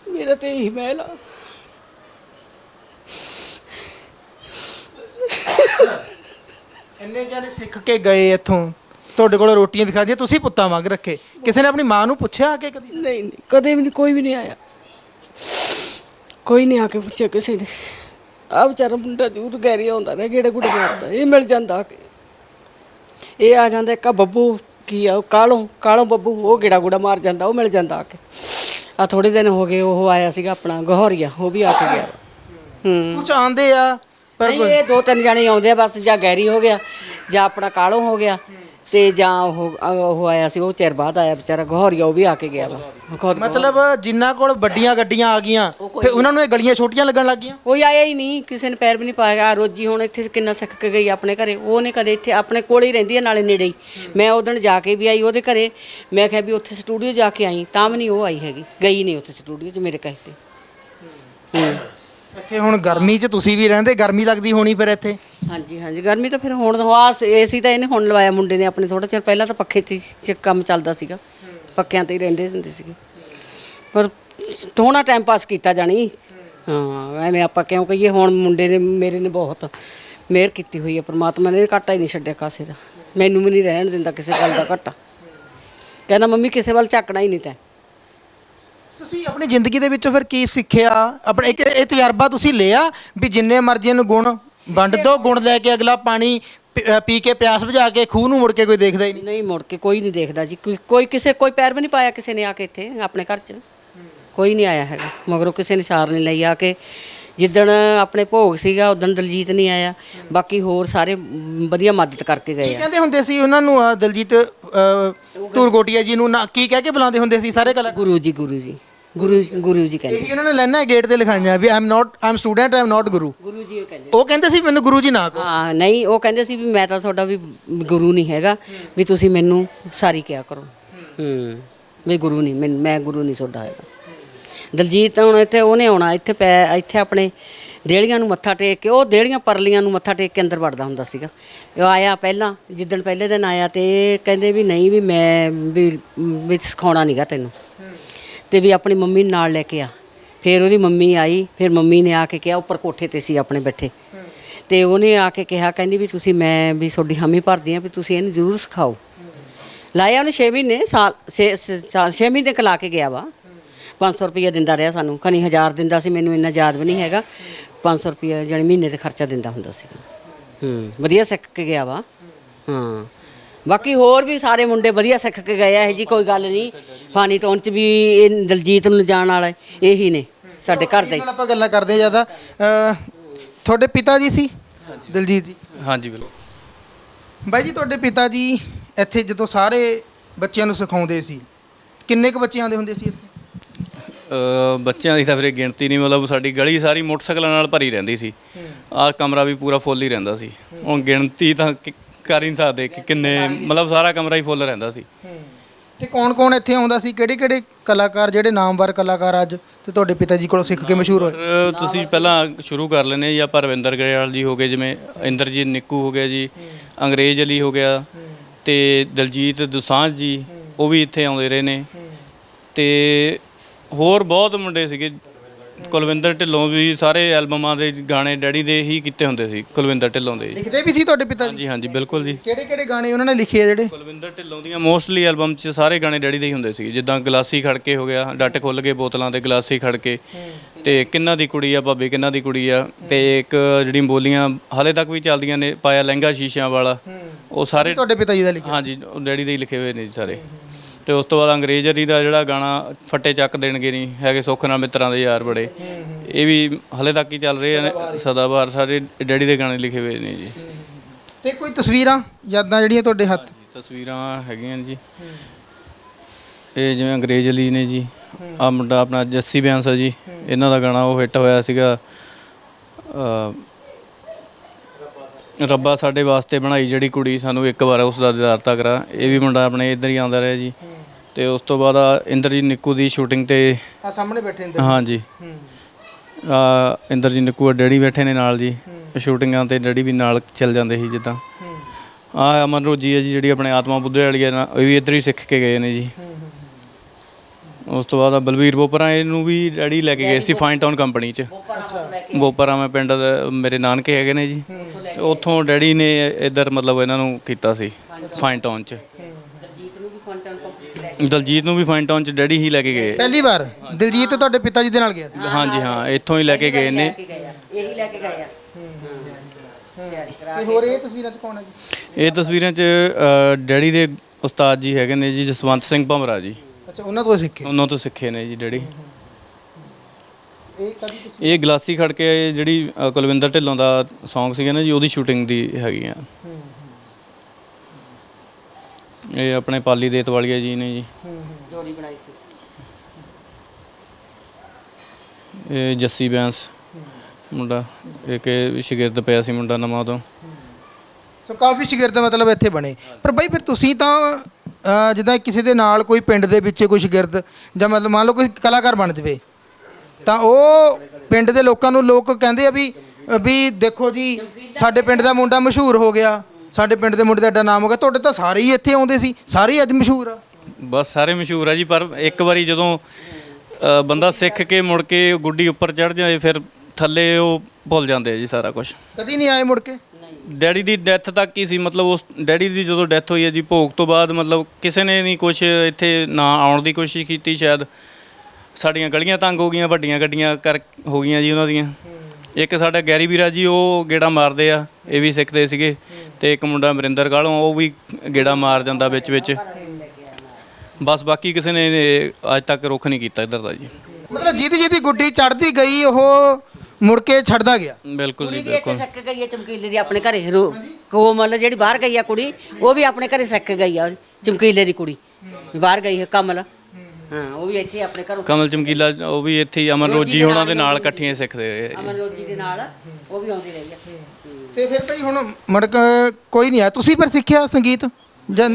ਮੇਰਾ ਤੇ ਇਹੀ ਮਹਿਲ ਆ। ਇੰਨੇ ਜਾਣੇ ਸਿੱਖ ਕੇ ਗਏ ਇੱਥੋਂ। ਤੁਹਾਡੇ ਕੋਲ ਰੋਟੀਆਂ ਵੀ ਖਾਧੀਆਂ ਤੁਸੀਂ ਪੁੱਤਾਂ ਵਾਂਗ ਰੱਖੇ। ਕਿਸੇ ਨੇ ਆਪਣੀ ਮਾਂ ਨੂੰ ਪੁੱਛਿਆ ਆ ਕੇ ਕਦੀ? ਨਹੀਂ ਨਹੀਂ ਕਦੇ ਵੀ ਨਹੀਂ ਕੋਈ ਵੀ ਨਹੀਂ ਆਇਆ। ਕੋਈ ਨਹੀਂ ਆ ਕੇ ਪੁੱਛਿਆ ਕਿਸੇ ਨੇ। ਆ ਵਿਚਾਰਾ ਮੁੰਡਾ ਜ਼ਰੂਰ ਗੈਰੀ ਆਉਂਦਾ ਰਿਹਾ ਕਿਹੜੇ ਗੁੜੇ ਮਾਰਦਾ ਇਹ ਮਿਲ ਜਾਂਦਾ ਆ ਕੇ। ਇਹ ਆ ਜਾਂਦਾ ਇੱਕ ਬੱਬੂ ਕੀ ਆ ਉਹ ਕਾਲੋਂ ਕਾਲੋਂ ਬੱਬੂ ਉਹ ਗੇੜਾ ਗੁੜਾ ਮਾਰ ਜਾਂਦਾ ਉਹ ਮਿਲ ਜਾਂਦਾ ਆ ਕੇ। ਆ ਥੋੜੇ ਦਿਨ ਹੋ ਗਏ ਉਹ ਆਇਆ ਸੀਗਾ ਆਪਣਾ ਗਹੌਰੀਆ ਉਹ ਵੀ ਆ ਕੇ ਗਿਆ। ਹੂੰ। ਕੁਝ ਆਂਦੇ ਆ ਪਰ ਨਹੀਂ ਇਹ ਦੋ ਤਿੰਨ ਜਣੇ ਆਉਂਦੇ ਆ ਬਸ ਜਾਂ ਗੈਰੀ ਹੋ ਗਿਆ ਜਾਂ ਆਪਣਾ ਕਾਲੋਂ ਹੋ ਗਿਆ। ਤੇ ਜਾਂ ਉਹ ਉਹ ਆਇਆ ਸੀ ਉਹ ਚਿਰ ਬਾਅਦ ਆਇਆ ਵਿਚਾਰਾ ਗਹੌਰੀਆ ਉਹ ਵੀ ਆ ਕੇ ਗਿਆ ਵਾ। ਮਤਲਬ ਜਿਨ੍ਹਾਂ ਕੋਲ ਵੱਡੀਆਂ ਗੱਡੀਆਂ ਆ ਗਈਆਂ ਫਿਰ ਉਹਨਾਂ ਨੂੰ ਇਹ ਗਲੀਆਂ ਛੋਟੀਆਂ ਲੱਗਣ ਲੱਗ ਗਈਆਂ? ਕੋਈ ਆਇਆ ਹੀ ਨਹੀਂ ਕਿਸੇ ਨੇ ਪੈਰ ਵੀ ਨਹੀਂ ਪਾਇਆ ਰੋਜੀ ਹੁਣ ਇੱਥੇ ਕਿੰਨਾ ਸਿੱਖ ਕੇ ਗਈ ਆਪਣੇ ਘਰੇ ਉਹ ਨੇ ਕਦੇ ਇੱਥੇ ਆਪਣੇ ਕੋਲ ਹੀ ਰਹਿੰਦੀ ਹੈ ਨਾਲੇ ਨੇੜੇ ਹੀ। ਮੈਂ ਉਦੋਂ ਜਾ ਕੇ ਵੀ ਆਈ ਉਹਦੇ ਘਰੇ। ਮੈਂ ਕਿਹਾ ਵੀ ਉੱਥੇ ਸਟੂਡੀਓ ਜਾ ਕੇ ਆਈ ਤਾਂ ਵੀ ਨਹੀਂ ਉਹ ਆਈ ਹੈਗੀ ਗਈ ਨਹੀਂ ਉੱਥੇ ਸਟੂਡੀਓ 'ਚ ਮੇਰੇ ਕਹੇ ਤੇ। ਹੂੰ। ਇੱਥੇ ਹੁਣ ਗਰਮੀ 'ਚ ਤੁਸੀਂ ਵੀ ਰਹਿੰਦੇ, ਗਰਮੀ ਲੱਗਦੀ ਹੋਣੀ ਫਿਰ ਇੱਥੇ? ਹਾਂਜੀ ਹਾਂਜੀ, ਗਰਮੀ ਤਾਂ ਫਿਰ ਹੁਣ ਹਵਾ ਏਸੀ ਤਾਂ ਇਹਨੇ ਹੁਣ ਲਵਾਇਆ ਮੁੰਡੇ ਨੇ ਆਪਣੇ ਥੋੜਾ ਚਿਰ, ਪਹਿਲਾਂ ਤਾਂ ਪੱਖੇ ਤੇ ਚ ਕੰਮ ਚੱਲਦਾ ਸੀਗਾ। ਪੱਕਿਆਂ ਤੇ ਹੀ ਰਹਿੰਦੇ ਹੁੰਦੇ ਸੀਗੇ। ਪਰ ਥੋੜਾ ਟਾਈਮ ਪਾਸ ਕੀਤਾ ਜਾਣੀ। ਹਾਂ, ਐਵੇਂ ਆਪਾਂ ਕਿਉਂ ਕਹੀਏ, ਹੁਣ ਮੁੰਡੇ ਨੇ, ਮੇਰੇ ਨੇ ਬਹੁਤ ਮਿਹਰ ਕੀਤੀ ਹੋਈ ਹੈ ਪ੍ਰਮਾਤਮਾ ਨੇ ਘਾਟਾ ਹੀ ਨਹੀਂ ਛੱਡਿਆ ਕਾਸੇ ਦਾ। ਮੈਨੂੰ ਵੀ ਨਹੀਂ ਰਹਿਣ ਦਿੰਦਾ ਕਿਸੇ ਗੱਲ ਦਾ ਘਾਟਾ। ਕਹਿੰਦਾ, ਮੰਮੀ, ਕਿਸੇ ਵੱਲ ਝਾਕਣਾ ਹੀ ਨਹੀਂ ਤੈਂ। ਤੁਸੀਂ ਆਪਣੀ ਜ਼ਿੰਦਗੀ ਦੇ ਵਿੱਚੋਂ ਫਿਰ ਕੀ ਸਿੱਖਿਆ? ਆਪਣਾ ਇੱਕ ਇਹ ਤਜਰਬਾ ਤੁਸੀਂ ਲਿਆ ਵੀ ਜਿੰਨੇ ਮਰਜ਼ੀ ਨੂੰ ਗੁਣ ਵੰਡ ਦੋ ਗੁਣ ਲੈ ਕੇ ਅਗਲਾ ਪਾਣੀ ਪੀ- ਕੇ ਪਿਆਸ ਬੁਝਾ ਕੇ ਖੂਹ ਨੂੰ ਮੁੜ ਕੇ ਕੋਈ ਦੇਖਦਾ ਹੀ ਨਹੀਂ। ਨਹੀਂ ਮੁੜ ਕੇ ਕੋਈ ਨਹੀਂ ਦੇਖਦਾ ਜੀ। ਕੋਈ ਕੋਈ ਕਿਸੇ ਕੋਈ ਪੈਰ ਵੀ ਨਹੀਂ ਪਾਇਆ ਕਿਸੇ ਨੇ ਆ ਕੇ ਇੱਥੇ ਆਪਣੇ ਘਰ 'ਚ। ਕੋਈ ਨਹੀਂ ਆਇਆ ਹੈਗਾ। ਮਗਰੋਂ ਕਿਸੇ ਨੇ ਸਾਰ ਨਹੀਂ ਲਈ ਆ ਕੇ। ਜਿੱਦਣ ਆਪਣੇ ਭੋਗ ਸੀਗਾ ਉਦੋਂ ਦਲਜੀਤ ਨਹੀਂ ਆਇਆ। ਬਾਕੀ ਹੋਰ ਸਾਰੇ ਮ, ਵਧੀਆ ਮਦਦ ਕਰਕੇ ਗਏ ਕੀ ਆ। ਕਹਿੰਦੇ ਹੁੰਦੇ ਸੀ ਉਹਨਾਂ ਨੂੰ ਅ, ਦਲਜੀਤ ਧੂਰਗੋਟੀਆ ਜੀ ਨੂੰ ਨਾ ਕੀ ਕਹਿ ਕੇ ਬੁਲਾਉਂਦੇ ਹੁੰਦੇ ਸੀ ਸਾਰੇ ਕਲਾ ਗੁਰੂ ਜੀ ਗੁਰੂ ਜੀ। ਗੁਰੂ ਗੁਰੂ ਜੀ ਕਹਿੰਦੇ। ਇਹੀ ਉਹਨਾਂ ਨੇ ਲੈਣਾ ਗੇਟ ਤੇ ਲਿਖਾਈਆਂ ਵੀ ਆਮ ਨਾਟ ਆਮ ਸਟੂਡੈਂਟ ਆਮ ਨਾਟ ਗੁਰੂ। ਗੁਰੂ ਜੀ ਕਹਿੰਦੇ। ਉਹ ਕਹਿੰਦੇ ਸੀ ਮੈਨੂੰ ਗੁਰੂ ਜੀ ਨਾ ਕਹੋ। ਹਾਂ ਨਹੀਂ ਉਹ ਕਹਿੰਦੇ ਸੀ ਵੀ ਮੈਂ ਤਾਂ ਤੁਹਾਡਾ ਵੀ ਗੁਰੂ ਨਹੀਂ ਹੈਗਾ ਵੀ ਤੁਸੀਂ ਮੈਨੂੰ ਸਾਰੀ ਕਿਆ ਕਰੋ। ਹੂੰ ਵੀ ਗੁਰੂ ਨਹੀਂ ਮੈਂ ਮੈਂ ਗੁਰੂ ਨਹੀਂ ਤੁਹਾਡਾ ਹੈਗਾ। ਦਲਜੀਤ ਹੁਣ ਇੱਥੇ ਉਹਨੇ ਆਉਣਾ ਇੱਥੇ ਪੈ ਇੱਥੇ ਆਪਣੇ ਦੇਹਲੀਆਂ ਨੂੰ ਮੱਥਾ ਟੇਕ ਕੇ ਉਹ ਦੇਹਲੀਆਂ ਪਰਲੀਆਂ ਨੂੰ ਮੱਥਾ ਟੇਕ ਕੇ ਅੰਦਰ ਵੜਦਾ ਹੁੰਦਾ ਸੀਗਾ। ਉਹ ਆਇਆ ਪਹਿਲਾਂ ਜਿੱਦਣ ਪਹਿਲੇ ਦਿਨ ਆਇਆ ਤੇ ਕਹਿੰਦੇ ਵੀ ਨਹੀਂ ਵੀ ਮੈਂ ਵੀ ਸਿਖਾਉਣਾ ਨਹੀਂਗਾ ਤੈਨੂੰ। ਤੇ ਵੀ ਆਪਣੀ ਮੰਮੀ ਨੂੰ ਨਾਲ ਲੈ ਕੇ ਆ। ਫਿਰ ਉਹਦੀ ਮੰਮੀ ਆਈ, ਫਿਰ ਮੰਮੀ ਨੇ ਆ ਕੇ ਕਿਹਾ, ਉੱਪਰ ਕੋਠੇ ਤੇ ਸੀ ਆਪਣੇ ਬੈਠੇ। ਤੇ ਉਹਨੇ ਆ ਕੇ ਕਿਹਾ, ਕਹਿੰਦੀ ਵੀ ਤੁਸੀਂ ਮੈਂ ਵੀ ਤੁਹਾਡੀ ਹਾਮੀ ਭਰਦੀ ਆ ਵੀ ਤੁਸੀਂ ਇਹਨੂੰ ਜ਼ਰੂਰ ਸਿਖਾਓ। ਲਾਇਆ ਉਹਨੇ 6 ਮਹੀਨੇ, ਸਾਲ 6 ਮਹੀਨੇ ਕਲਾ ਕੇ ਗਿਆ ਵਾ। 500 ਰੁਪਏ ਦਿੰਦਾ ਰਿਹਾ ਸਾਨੂੰ ਕਨੀ 1000 ਦਿੰਦਾ ਸੀ, ਮੈਨੂੰ ਇੰਨਾ ਯਾਦ ਵੀ ਨਹੀਂ ਹੈਗਾ। 500 ਰੁਪਏ ਜਾਨੀ ਮਹੀਨੇ ਦੇ ਖਰਚਾ ਦਿੰਦਾ ਹੁੰਦਾ ਸੀ। ਹੂੰ, ਵਧੀਆ ਸਿੱਖ ਕੇ ਗਿਆ ਵਾ। ਹਾਂ। ਬਾਕੀ ਹੋਰ ਵੀ ਸਾਰੇ ਮੁੰਡੇ ਵਧੀਆ ਸਿੱਖ ਕੇ ਗਏ ਆ ਇਹ ਜੀ ਕੋਈ ਗੱਲ ਨਹੀਂ। ਫਾਨੀ ਟੌਨ ਚ ਵੀ ਇਹ ਦਲਜੀਤ ਨੂੰ ਜਾਣ ਵਾਲਾ ਇਹੀ ਨੇ ਸਾਡੇ ਘਰ ਦੇ। ਨਾਲ ਆਪਾਂ ਗੱਲਾਂ ਕਰਦੇ ਹਾਂ ਜ਼ਿਆਦਾ। ਤੁਹਾਡੇ ਪਿਤਾ ਜੀ ਸੀ? ਦਲਜੀਤ ਜੀ। ਹਾਂਜੀ ਬਿਲਕੁਲ। ਬਾਈ ਜੀ ਤੁਹਾਡੇ ਪਿਤਾ ਜੀ ਇੱਥੇ ਜਦੋਂ ਸਾਰੇ ਬੱਚਿਆਂ ਨੂੰ ਸਿਖਾਉਂਦੇ ਸੀ ਕਿੰਨੇ ਕੁ ਬੱਚੇ ਆਉਂਦੇ ਹੁੰਦੇ ਸੀ ਇੱਥੇ? ਅ, ਬੱਚਿਆਂ ਦੀ ਤਾਂ ਫਿਰ ਗਿਣਤੀ ਨਹੀਂ ਮਤਲਬ ਸਾਡੀ ਗਲੀ ਸਾਰੀ ਮੋਟਰਸਾਈਕਲਾਂ ਨਾਲ ਭਰੀ ਰਹਿੰਦੀ ਸੀ। ਆਹ ਕਮਰਾ ਵੀ ਪੂਰਾ ਫੁੱਲ ਹੀ ਰਹਿੰਦਾ ਸੀ। ਹੁਣ ਗਿਣਤੀ ਤਾਂ ਕਿ- ਕਰ ਹੀ ਨਹੀਂ ਸਕਦੇ ਕਿ ਕਿੰਨੇ ਮਤਲਬ ਸਾਰਾ ਕਮਰਾ ਹੀ ਫੁੱਲ ਰਹਿੰਦਾ ਸੀ। ਤੇ ਕੌਣ ਕੌਣ ਇੱਥੇ ਆਉਂਦਾ ਸੀ? ਕਿਹੜੇ ਕਿਹੜੇ ਕਲਾਕਾਰ ਜਿਹੜੇ ਨਾਮਵਰ ਕਲਾਕਾਰ ਅੱਜ ਤੇ ਤੁਹਾਡੇ ਪਿਤਾ ਜੀ ਕੋਲੋਂ ਸਿੱਖ ਕੇ ਮਸ਼ਹੂਰ ਹੋਏ? ਪਰ ਤੁਸੀਂ ਪਹਿਲਾਂ ਸ਼ੁਰੂ ਕਰ ਲੈਨੇ ਜਾਂ ਪਰਵਿੰਦਰ ਗਰੇਵਾਲ ਜੀ ਹੋ ਗਏ ਜਿਵੇਂ ਇੰਦਰਜੀਤ ਨਿੱਕੂ ਹੋ ਗਿਆ ਜੀ ਅੰਗਰੇਜ਼ ਅਲੀ ਹੋ ਗਿਆ ਤੇ ਦਲਜੀਤ ਦੁਸਾਂਝ ਜੀ ਉਹ ਵੀ ਇੱਥੇ ਆਉਂਦੇ ਰਹੇ ਨੇ। ਤੇ ਹੋਰ ਬਹੁਤ ਮੁੰਡੇ ਸੀਗੇ ਕੁਲਵਿੰਦਰ ਢਿੱਲੋਂ ਵੀ ਸਾਰੇ ਐਲਬਮਾਂ ਦੇ ਗਾਣੇ ਡੈਡੀ ਦੇ ਹੀ ਕੀਤੇ ਹੁੰਦੇ ਸੀ ਕੁਲਵਿੰਦਰ ਢਿੱਲੋਂ ਦੇ ਜੀ ਲਿਖਦੇ ਵੀ ਸੀ ਤੁਹਾਡੇ ਪਿਤਾ ਜੀ? ਹਾਂਜੀ ਹਾਂਜੀ ਬਿਲਕੁਲ ਜੀ। ਕਿਹੜੇ ਕਿਹੜੇ ਗਾਣੇ ਉਹਨਾਂ ਨੇ ਲਿਖੇ ਆ ਜਿਹੜੇ? ਕੁਲਵਿੰਦਰ ਢਿੱਲੋਂ ਦੀਆਂ ਮੋਸਟਲੀ ਐਲਬਮ 'ਚ ਸਾਰੇ ਗਾਣੇ ਡੈਡੀ ਦੇ ਹੀ ਹੁੰਦੇ ਸੀ ਜਿੱਦਾਂ ਗਲਾਸੀ ਖੜਕੇ ਹੋ ਗਿਆ ਡੱਟ ਖੁੱਲ ਗਏ ਬੋਤਲਾਂ ਤੇ ਗਲਾਸੀ ਖੜਕੇ ਤੇ ਕਿੰਨਾ ਦੀ ਕੁੜੀ ਆ ਭਾਬੀ ਕਿੰਨਾ ਦੀ ਕੁੜੀ ਆ ਤੇ ਇੱਕ ਜਿਹੜੀਆਂ ਬੋਲੀਆਂ ਹਾਲੇ ਤੱਕ ਵੀ ਚੱਲਦੀਆਂ ਨੇ ਪਾਇਆ ਲਹਿੰਗਾ ਸ਼ੀਸ਼ਿਆਂ ਵਾਲਾ ਉਹ ਸਾਰੇ ਤੁਹਾਡੇ ਪਿਤਾ ਜੀ ਦਾ ਲਿਖਿਆ? ਹਾਂਜੀ ਉਹ ਡੈਡੀ ਦੇ ਹੀ ਲਿਖੇ ਹੋਏ ਨੇ ਜੀ ਸਾਰੇ। ਤੇ ਉਸ ਤੋਂ ਬਾਅਦ ਅੰਗਰੇਜ਼ਰੀ ਦਾ ਜਿਹੜਾ ਗਾਣਾ ਫੱਟੇ ਚੱਕ ਦੇਣਗੇ ਨਹੀਂ ਹੈਗੇ ਸੁੱਖ ਨਾਲ ਮਿੱਤਰਾਂ ਦੇ ਯਾਰ ਬੜੇ। ਇਹ ਵੀ ਹਲੇ ਤੱਕ ਹੀ ਚੱਲ ਰਹੇ ਨੇ ਸਦਾ ਬਹਾਰ ਸਾਡੇ ਡੈਡੀ ਦੇ ਗਾਣੇ ਲਿਖੇ ਹੋਏ ਨੇ ਜੀ। ਤੇ ਕੋਈ ਤਸਵੀਰਾਂ ਯਾਦਾਂ ਜਿਹੜੀਆਂ ਤੁਹਾਡੇ ਹੱਥ? ਤਸਵੀਰਾਂ ਹੈਗੀਆਂ ਜੀ। ਇਹ ਜਿਵੇਂ ਅੰਗਰੇਜ਼ ਅਲੀ ਨੇ ਜੀ ਆ ਮੁੰਡਾ ਆਪਣਾ ਜੱਸੀ ਬਿਆੰਸ ਜੀ ਇਹਨਾਂ ਦਾ ਗਾਣਾ ਉਹ ਹਿੱਟ ਹੋਇਆ ਸੀਗਾ ਰੱਬਾ ਸਾਡੇ ਵਾਸਤੇ ਬਣਾਈ ਜਿਹੜੀ ਕੁੜੀ ਸਾਨੂੰ ਇੱਕ ਵਾਰ ਉਸ ਦਾ ਦਿਦਾਰਤਾ ਕਰਾ। ਇਹ ਵੀ ਮੁੰਡਾ ਆਪਣੇ ਇੱਧਰ ਹੀ ਆਉਂਦਾ ਰਿਹਾ ਜੀ। ਤੇ ਉਸ ਤੋਂ ਬਾਅਦ ਆ ਇੰਦਰਜੀਤ ਨਿੱਕੂ ਦੀ ਸ਼ੂਟਿੰਗ ਤੇ ਆ ਸਾਹਮਣੇ ਬੈਠੇ ਨੇ ਹਾਂਜੀ। ਹੂੰ। ਆ ਇੰਦਰਜੀਤ ਨਿੱਕੂ ਡੈਡੀ ਬੈਠੇ ਨੇ ਨਾਲ ਜੀ। ਸ਼ੂਟਿੰਗਾਂ ਤੇ ਡੈਡੀ ਵੀ ਨਾਲ ਚੱਲ ਜਾਂਦੇ ਸੀ ਜਿੱਦਾਂ। ਹੂੰ। ਆ ਅਮਨ ਰੋਜੀ ਹੈ ਜੀ ਜਿਹੜੀ ਆਪਣੇ ਆਤਮਾ ਬੁੱਧੇ ਵਾਲੀ ਹੈ ਨਾ ਇਹ ਵੀ ਇੱਧਰ ਹੀ ਸਿੱਖ ਕੇ ਗਏ ਨੇ ਜੀ। ਉਸ ਤੋਂ ਬਾਅਦ ਆ ਬਲਵੀਰ ਬੋਪਰਾ ਇਹਨੂੰ ਵੀ ਡੈਡੀ ਲੈ ਕੇ ਗਏ ਸੀ ਫਾਈਨ ਟਾਊਨ ਕੰਪਨੀ 'ਚ। ਬੋਪਰਾ ਮੈਂ ਪਿੰਡ ਦਾ ਮੇਰੇ ਨਾਨਕੇ ਹੈਗੇ ਨੇ ਜੀ। ਤੇ ਉੱਥੋਂ ਡੈਡੀ ਨੇ ਇੱਧਰ ਮਤਲਬ ਇਹਨਾਂ ਨੂੰ ਕੀਤਾ ਸੀ ਫਾਈਨ ਟਾਊਨ 'ਚ ਦਲਜੀਤ ਨੂੰ ਵੀ ਕੰਟੈਂਟ ਕੰਪਨੀ ਲੈ ਦਲਜੀਤ ਨੂੰ ਵੀ ਫਾਈਨ ਟਾਊਨ 'ਚ ਡੈਡੀ ਹੀ ਲੈ ਕੇ ਗਏ। ਪਹਿਲੀ ਵਾਰ? ਦਿਲਜੀਤ ਤੁਹਾਡੇ ਪਿਤਾ ਜੀ ਦੇ ਨਾਲ ਗਿਆ ਸੀ। ਹਾਂਜੀ ਹਾਂ ਇੱਥੋਂ ਹੀ ਲੈ ਕੇ ਗਏ ਨੇ। ਇਹੀ ਲੈ ਕੇ ਗਏ ਆ। ਤੇ ਹੋਰ ਇਹ ਤਸਵੀਰਾਂ 'ਚ ਕੌਣ ਹੈ ਜੀ? ਇਹ ਤਸਵੀਰਾਂ 'ਚ ਅ, ਡੈਡੀ ਦੇ ਉਸਤਾਦ ਜੀ ਹੈਗੇ ਨੇ ਜੀ ਜਸਵੰਤ ਸਿੰਘ ਭਮਰਾ ਜੀ। ਅੱਛਾ ਉਹਨਾਂ ਤੋਂ ਸਿੱਖੇ? ਉਹਨਾਂ ਤੋਂ ਸਿੱਖੇ ਨੇ ਜੀ ਡੈਡੀ ਇਹ ਕਦੀ ਤੁਸੀਂ ਇਹ ਗਲਾਸੀ ਖੜ ਕੇ ਜਿਹੜੀ ਅ, ਕੁਲਵਿੰਦਰ ਢਿੱਲੋਂ ਦਾ Song ਸੀਗਾ ਨਾ ਜੀ ਉਹਦੀ ਸ਼ੂਟਿੰਗ ਦੀ ਹੈਗੀ ਆ। ਇਹ ਆਪਣੇ ਪਾਲੀ ਦੇਤ ਵਾਲੀਆ ਜੀ ਨੇ ਜੀ। ਜੋੜੀ ਬਣਾਈ ਸੀ। ਇਹ ਜੱਸੀ ਬੈਂਸ। ਮੁੰਡਾ ਇੱਕ ਇਹ ਸ਼ਾਗਿਰਦ ਪਿਆ ਸੀ ਮੁੰਡਾ ਨਵਾਂ ਤੋਂ ਸੋ ਕਾਫੀ ਸ਼ਾਗਿਰਦ ਮਤਲਬ ਇੱਥੇ ਬਣੇ। ਪਰ ਬਾਈ ਫਿਰ ਤੁਸੀਂ ਤਾਂ ਅਹ, ਜਿੱਦਾਂ ਕਿਸੇ ਦੇ ਨਾਲ ਕੋਈ ਪਿੰਡ ਦੇ ਵਿੱਚ ਕੋਈ ਸ਼ਾਗਿਰਦ ਜਾਂ ਮਤਲਬ ਮੰਨ ਲਓ ਕੋਈ ਕਲਾਕਾਰ ਬਣ ਜਵੇ ਤਾਂ ਉਹ ਪਿੰਡ ਦੇ ਲੋਕਾਂ ਨੂੰ ਲੋਕ ਕਹਿੰਦੇ ਆ ਵੀ ਵੀ ਦੇਖੋ ਜੀ ਸਾਡੇ ਪਿੰਡ ਦਾ ਮੁੰਡਾ ਮਸ਼ਹੂਰ ਹੋ ਗਿਆ। ਸਾਡੇ ਪਿੰਡ ਦੇ ਮੁੰਡੇ ਦਾ ਐਡਾ ਨਾਮ ਹੋ ਗਿਆ ਤੁਹਾਡੇ ਤਾਂ ਸਾਰੇ ਹੀ ਇੱਥੇ ਆਉਂਦੇ ਸੀ ਸਾਰੇ ਹੀ ਅੱਜ ਮਸ਼ਹੂਰ ਆ। ਬਸ ਸਾਰੇ ਮਸ਼ਹੂਰ ਆ ਜੀ ਪਰ ਇੱਕ ਵਾਰੀ ਜਦੋਂ ਅ, ਬੰਦਾ ਸਿੱਖ ਕੇ ਮੁੜ ਕੇ ਗੁੱਡੀ ਉੱਪਰ ਚੜ ਜਾਏ ਫਿਰ ਥੱਲੇ ਉਹ ਭੁੱਲ ਜਾਂਦੇ ਆ ਜੀ ਸਾਰਾ ਕੁਝ ਕਦੀ ਨਹੀਂ ਆਏ ਮੁੜ ਕੇ? ਡੈਡੀ ਦੀ ਡੈਥ ਤੱਕ ਹੀ ਸੀ ਮਤਲਬ ਉਸ ਡੈਡੀ ਦੀ ਜਦੋਂ ਡੈਥ ਹੋਈ ਹੈ ਜੀ ਭੋਗ ਤੋਂ ਬਾਅਦ ਮਤਲਬ ਕਿਸੇ ਨੇ ਨਹੀਂ ਕੁਝ ਇੱਥੇ ਨਾ ਆਉਣ ਦੀ ਕੋਸ਼ਿਸ਼ ਕੀਤੀ ਸ਼ਾਇਦ ਸਾਡੀਆਂ ਗਲੀਆਂ ਤੰਗ ਹੋ ਗਈਆਂ ਵੱਡੀਆਂ ਗੱਡੀਆਂ ਕਰ ਹੋ ਗਈਆਂ ਜੀ ਉਹਨਾਂ ਦੀਆਂ। ਇੱਕ ਸਾਡਾ ਗੈਰੀ ਵੀਰਾ ਜੀ ਉਹ ਗੇੜਾ ਮਾਰਦੇ ਆ ਇਹ ਵੀ ਸਿੱਖਦੇ ਸੀਗੇ। ਤੇ ਇੱਕ ਮੁੰਡਾ ਅਮਰਿੰਦਰ ਕਾਲੋਂ ਉਹ ਵੀ ਗੇੜਾ ਮਾਰ ਜਾਂਦਾ ਵਿੱਚ ਵਿੱਚ। ਬਸ ਬਾਕੀ ਕਿਸੇ ਨੇ ਅੱਜ ਤੱਕ ਰੁੱਖ ਨਹੀਂ ਕੀਤਾ ਇੱਧਰ ਦਾ ਜੀ। ਮਤਲਬ ਜਿਹਦੀ ਜਿਹਦੀ ਗੁੱਡੀ ਚੜਦੀ ਗਈ ਉਹ ਮੁੜ ਕੇ ਛੱਡਦਾ ਗਿਆ। ਬਿਲਕੁਲ ਜੀ ਕੁੜੀ ਵੀ ਇੱਥੇ ਬਿਲਕੁਲ। ਸੱਕ ਗਈ ਹੈ ਚਮਕੀਲੇ ਦੀ ਆਪਣੇ ਘਰੇ ਰੋ- ਕੋਮਲ ਜਿਹੜੀ ਬਾਹਰ ਗਈ ਆ ਕੁੜੀ ਉਹ ਵੀ ਆਪਣੇ ਘਰੇ ਸੱਕ ਗਈ ਆ ਚਮਕੀਲੇ ਦੀ ਕੁੜੀ। ਬਾਹਰ ਗਈ ਹੈ ਕਮਲ। ਹਾਂ ਉਹ ਵੀ ਇੱਥੇ ਆਪਣੇ ਘਰੋਂ ਕਮਲ ਚਮਕੀਲਾ ਉਹ ਵੀ ਇੱਥੇ ਹੀ ਅਮਨ ਰੋਜੀ ਹੋਣਾ ਦੇ ਨਾਲ ਇਕੱਠੀਆਂ ਸਿੱਖਦੇ ਰਹੇ। ਅਮਨ ਰੋਜੀ ਦੇ ਨਾਲ ਉਹ ਵੀ ਆਉਂਦੀ ਰਹੀ ਆ। ਤੇ ਫਿਰ ਭਾਈ ਹੁਣ ਮੜਕ ਕੋਈ ਨਹੀਂ ਆ ਤੁਸੀਂ ਫਿਰ ਸਿੱਖਿਆ ਸੰਗੀਤ? ਜਾਂ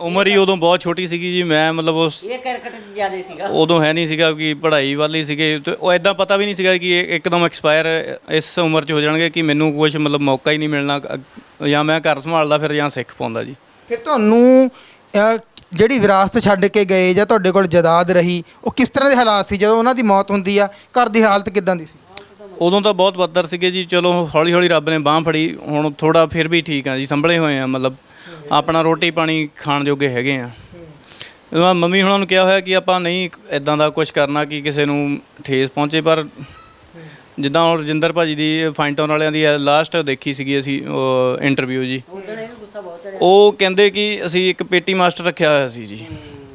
ਉਮਰ ਹੀ ਉਦੋਂ ਬਹੁਤ ਛੋਟੀ ਸੀਗੀ ਜੀ। ਮੈਂ ਮਤਲਬ ਉਸ ਇਹ ਕਰਕਟ ਜ਼ਿਆਦਾ ਸੀਗਾ। ਉਦੋਂ ਹੈ ਨਹੀਂ ਸੀਗਾ ਕਿ ਪੜ੍ਹਾਈ ਵੱਲ ਹੀ ਸੀਗੇ। ਤੇ ਉਹ ਐਦਾਂ ਪਤਾ ਵੀ ਨਹੀਂ ਸੀਗਾ ਕਿ ਇਹ ਇੱਕਦਮ ਐਕਸਪਾਇਰ ਇਸ ਉਮਰ 'ਚ ਹੋ ਜਾਣਗੇ ਕਿ ਮੈਨੂੰ ਕੁਝ ਮਤਲਬ ਮੌਕਾ ਹੀ ਨਹੀਂ ਮਿਲਣਾ। ਜਾਂ ਮੈਂ ਘਰ ਸੰਭਾਲਦਾ ਫਿਰ ਜਾਂ ਸਿੱਖ ਪਾਉਂਦਾ ਜੀ। ਫਿਰ ਤੁਹਾਨੂੰ ਅਹ, ਜਿਹੜੀ ਵਿਰਾਸਤ ਛੱਡ ਕੇ ਗਏ ਜਾਂ ਤੁਹਾਡੇ ਕੋਲ ਜਾਇਦਾਦ ਰਹੀ, ਉਹ ਕਿਸ ਤਰ੍ਹਾਂ ਦੇ ਹਾਲਾਤ ਸੀ? ਜਦੋਂ ਉਹਨਾਂ ਦੀ ਮੌਤ ਹੁੰਦੀ ਆ, ਘਰ ਦੀ ਹਾਲਤ ਕਿਦਾਂ ਦੀ ਸੀ? ਉਦੋਂ ਤਾਂ ਬਹੁਤ ਬੱਦਰ ਸੀਗੇ ਜੀ, ਚਲੋ ਹੌਲੀ ਹੌਲੀ ਰੱਬ ਨੇ ਬਾਹ ਫੜੀ, ਹੁਣ ਥੋੜਾ ਫਿਰ ਵੀ ਠੀਕ ਆ ਜੀ, ਸੰਭਲੇ ਹੋਏ ਆ, ਮਤਲਬ ਆਪਣਾ ਰੋਟੀ ਪਾਣੀ ਖਾਣ ਜੋਗੇ ਹੈਗੇ ਆ। ਮੈਂ ਮੰਮੀ ਹੁਣਾਂ ਨੂੰ ਕਿਹਾ ਹੋਇਆ ਕਿ ਆਪਾਂ ਨਹੀਂ ਇਦਾਂ ਦਾ ਕੁਝ ਕਰਨਾ ਕਿ ਕਿਸੇ ਨੂੰ ਠੇਸ ਪਹੁੰਚੇ, ਪਰ ਜਿੱਦਾਂ ਹੁਣ ਰਜਿੰਦਰ ਭਾਜੀ ਦੀ ਫਾਈਨ ਟਾਊਨ ਵਾਲਿਆਂ ਦੀ ਲਾਸਟ ਦੇਖੀ ਸੀਗੀ ਅਸੀਂ ਇੰਟਰਵਿਊ ਜੀ। ਉਦੋਂ ਇਹਨੂੰ ਗੁੱਸਾ ਬਹੁਤ ਚੜਿਆ। ਉਹ ਕਹਿੰਦੇ ਕਿ ਅਸੀਂ ਇੱਕ ਪੇਟੀ ਮਾਸਟਰ ਰੱਖਿਆ ਹੋਇਆ ਸੀ ਜੀ।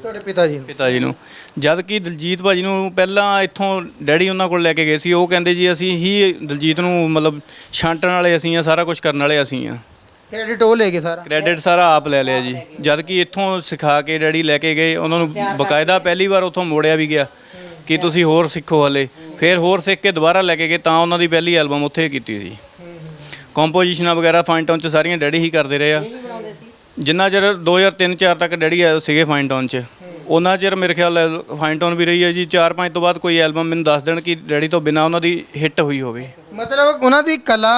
ਤੁਹਾਡੇ ਪਿਤਾ ਜੀ ਨੂੰ? ਪਿਤਾ ਜੀ ਨੂੰ। ਜਦ ਕਿ ਦਲਜੀਤ ਭਾਜੀ ਨੂੰ ਪਹਿਲਾਂ ਇੱਥੋਂ ਡੈਡੀ ਉਹਨਾਂ ਕੋਲ ਲੈ ਕੇ ਗਏ ਸੀ। ਉਹ ਕਹਿੰਦੇ ਜੀ ਅਸੀਂ ਹੀ ਦਲਜੀਤ ਨੂੰ ਮਤਲਬ ਛਾਂਟਣ ਵਾਲੇ ਅਸੀਂ ਆ ਸਾਰਾ ਕੁਝ ਕਰਨ ਵਾਲੇ ਅਸੀਂ ਆ। ਕ੍ਰੈਡਿਟ ਉਹ ਲੈ ਗਏ ਸਾਰਾ? ਕ੍ਰੈਡਿਟ ਸਾਰਾ ਆਪ ਲੈ ਲਿਆ ਜੀ। ਜਦ ਕਿ ਇੱਥੋਂ ਸਿਖਾ ਕੇ ਡੈਡੀ ਲੈ ਕੇ ਗਏ। ਉਹਨਾਂ ਨੂੰ ਬਕਾਇਦਾ ਪਹਿਲੀ ਵਾਰ ਉੱਥੋਂ ਮੋੜਿਆ ਵੀ ਗਿਆ ਕਿ ਤੁਸੀਂ ਹੋਰ ਸਿੱਖੋ ਹਲੇ। ਫਿਰ ਹੋਰ ਸਿੱਖ ਕੇ ਦੁਬਾਰਾ ਲੈ ਕੇ ਗਏ ਤਾਂ ਉਹਨਾਂ ਦੀ ਪਹਿਲੀ ਐਲਬਮ ਉੱਥੇ ਕੀਤੀ ਸੀ। ਕੰਪੋਜੀਸ਼ਨਾਂ ਵਗੈਰਾ ਫਾਈਨ ਟਾਊਨ ਚ ਸਾਰੀਆਂ ਡੈਡੀ ਹੀ ਕਰਦੇ ਰਹੇ ਆ। ਜਿੰਨਾ ਚਿਰ 2003-4 ਤੱਕ ਡੈਡੀ ਆਏ ਸੀਗੇ ਫਾਈਨ ਟਾਊਨ ਚ। ਉਹਨਾਂ ਚਿਰ ਮੇਰੇ ਖਿਆਲ ਫਾਈਨ ਟਾਊਨ ਵੀ ਰਹੀ ਹੈ ਜੀ 4-5 ਤੋਂ ਬਾਅਦ ਕੋਈ ਐਲਬਮ ਮੈਨੂੰ ਦੱਸ ਦੇਣ ਕਿ ਡੈਡੀ ਤੋਂ ਬਿਨਾ ਉਹਨਾਂ ਦੀ ਹਿੱਟ ਹੋਈ ਹੋਵੇ। ਮਤਲਬ ਉਹਨਾਂ ਦੀ ਕਲਾ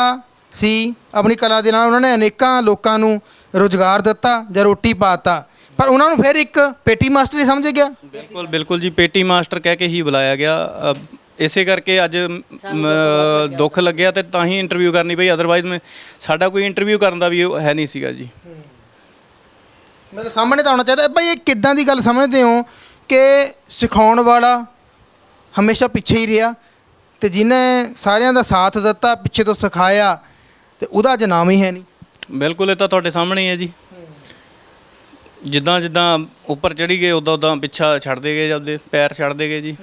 ਸੀ ਆਪਣੀ ਕਲਾ ਦੇ ਨਾਲ ਉਹਨਾਂ ਨੇ ਅਨੇਕਾਂ ਲੋਕਾਂ ਨੂੰ ਰੋਜ਼ਗਾਰ ਦਿੱਤਾ ਜਾਂ ਰੋਟੀ ਪਾਤਾ ਪਰ ਉਹਨਾਂ ਨੂੰ ਫਿਰ ਇੱਕ ਪੇਟੀ ਮਾਸਟਰ ਹੀ ਸਮਝ ਗਿਆ। ਬਿਲਕੁਲ ਬਿਲਕੁਲ ਜੀ ਪੇਟੀ ਮਾਸਟਰ ਕਹਿ ਕੇ ਹੀ ਬੁਲਾਇਆ ਗਿਆ। ਇਸੇ ਕਰਕੇ ਅੱਜ ਮ, ਦੁੱਖ ਲੱਗਿਆ ਤੇ ਤਾਂ ਹੀ ਇੰਟਰਵਿਊ ਕਰਨੀ ਪਈ ਅਦਰਵਾਈਜ਼ ਮੈਂ ਸਾਡਾ ਕੋਈ ਇੰਟਰਵਿਊ ਕਰਨ ਦਾ ਵੀ ਉਹ ਹੈ ਨਹੀਂ ਸੀਗਾ ਜੀ। ਮਤਲਬ ਸਾਹਮਣੇ ਤਾਂ ਆਉਣਾ ਚਾਹੀਦਾ। ਭਾਈ ਇਹ ਕਿੱਦਾਂ ਦੀ ਗੱਲ ਸਮਝਦੇ ਹੋ ਕਿ ਸਿਖਾਉਣ ਵਾਲਾ ਹਮੇਸ਼ਾ ਪਿੱਛੇ ਹੀ ਰਿਹਾ ਤੇ ਜਿਹਨੇ ਸਾਰਿਆਂ ਦਾ ਸਾਥ ਦਿੱਤਾ ਪਿੱਛੇ ਤੋਂ ਸਿਖਾਇਆ ਤੇ ਉਹਦਾ ਅੱਜ ਨਾਮ ਹੀ ਹੈ ਨਹੀਂ? ਬਿਲਕੁਲ ਇਹ ਤਾਂ ਤੁਹਾਡੇ ਸਾਹਮਣੇ ਹੀ ਹੈ ਜੀ। ਜਿੱਦਾਂ ਜਿੱਦਾਂ ਉੱਪਰ ਚੜੀ ਗਏ ਉਦਾਂ ਉਦਾਂ ਪਿੱਛਾ ਛੱਡਦੇ ਗਏ ਜਾਂਦੇ ਪੈਰ ਛੱਡਦੇ ਗਏ ਜੀ।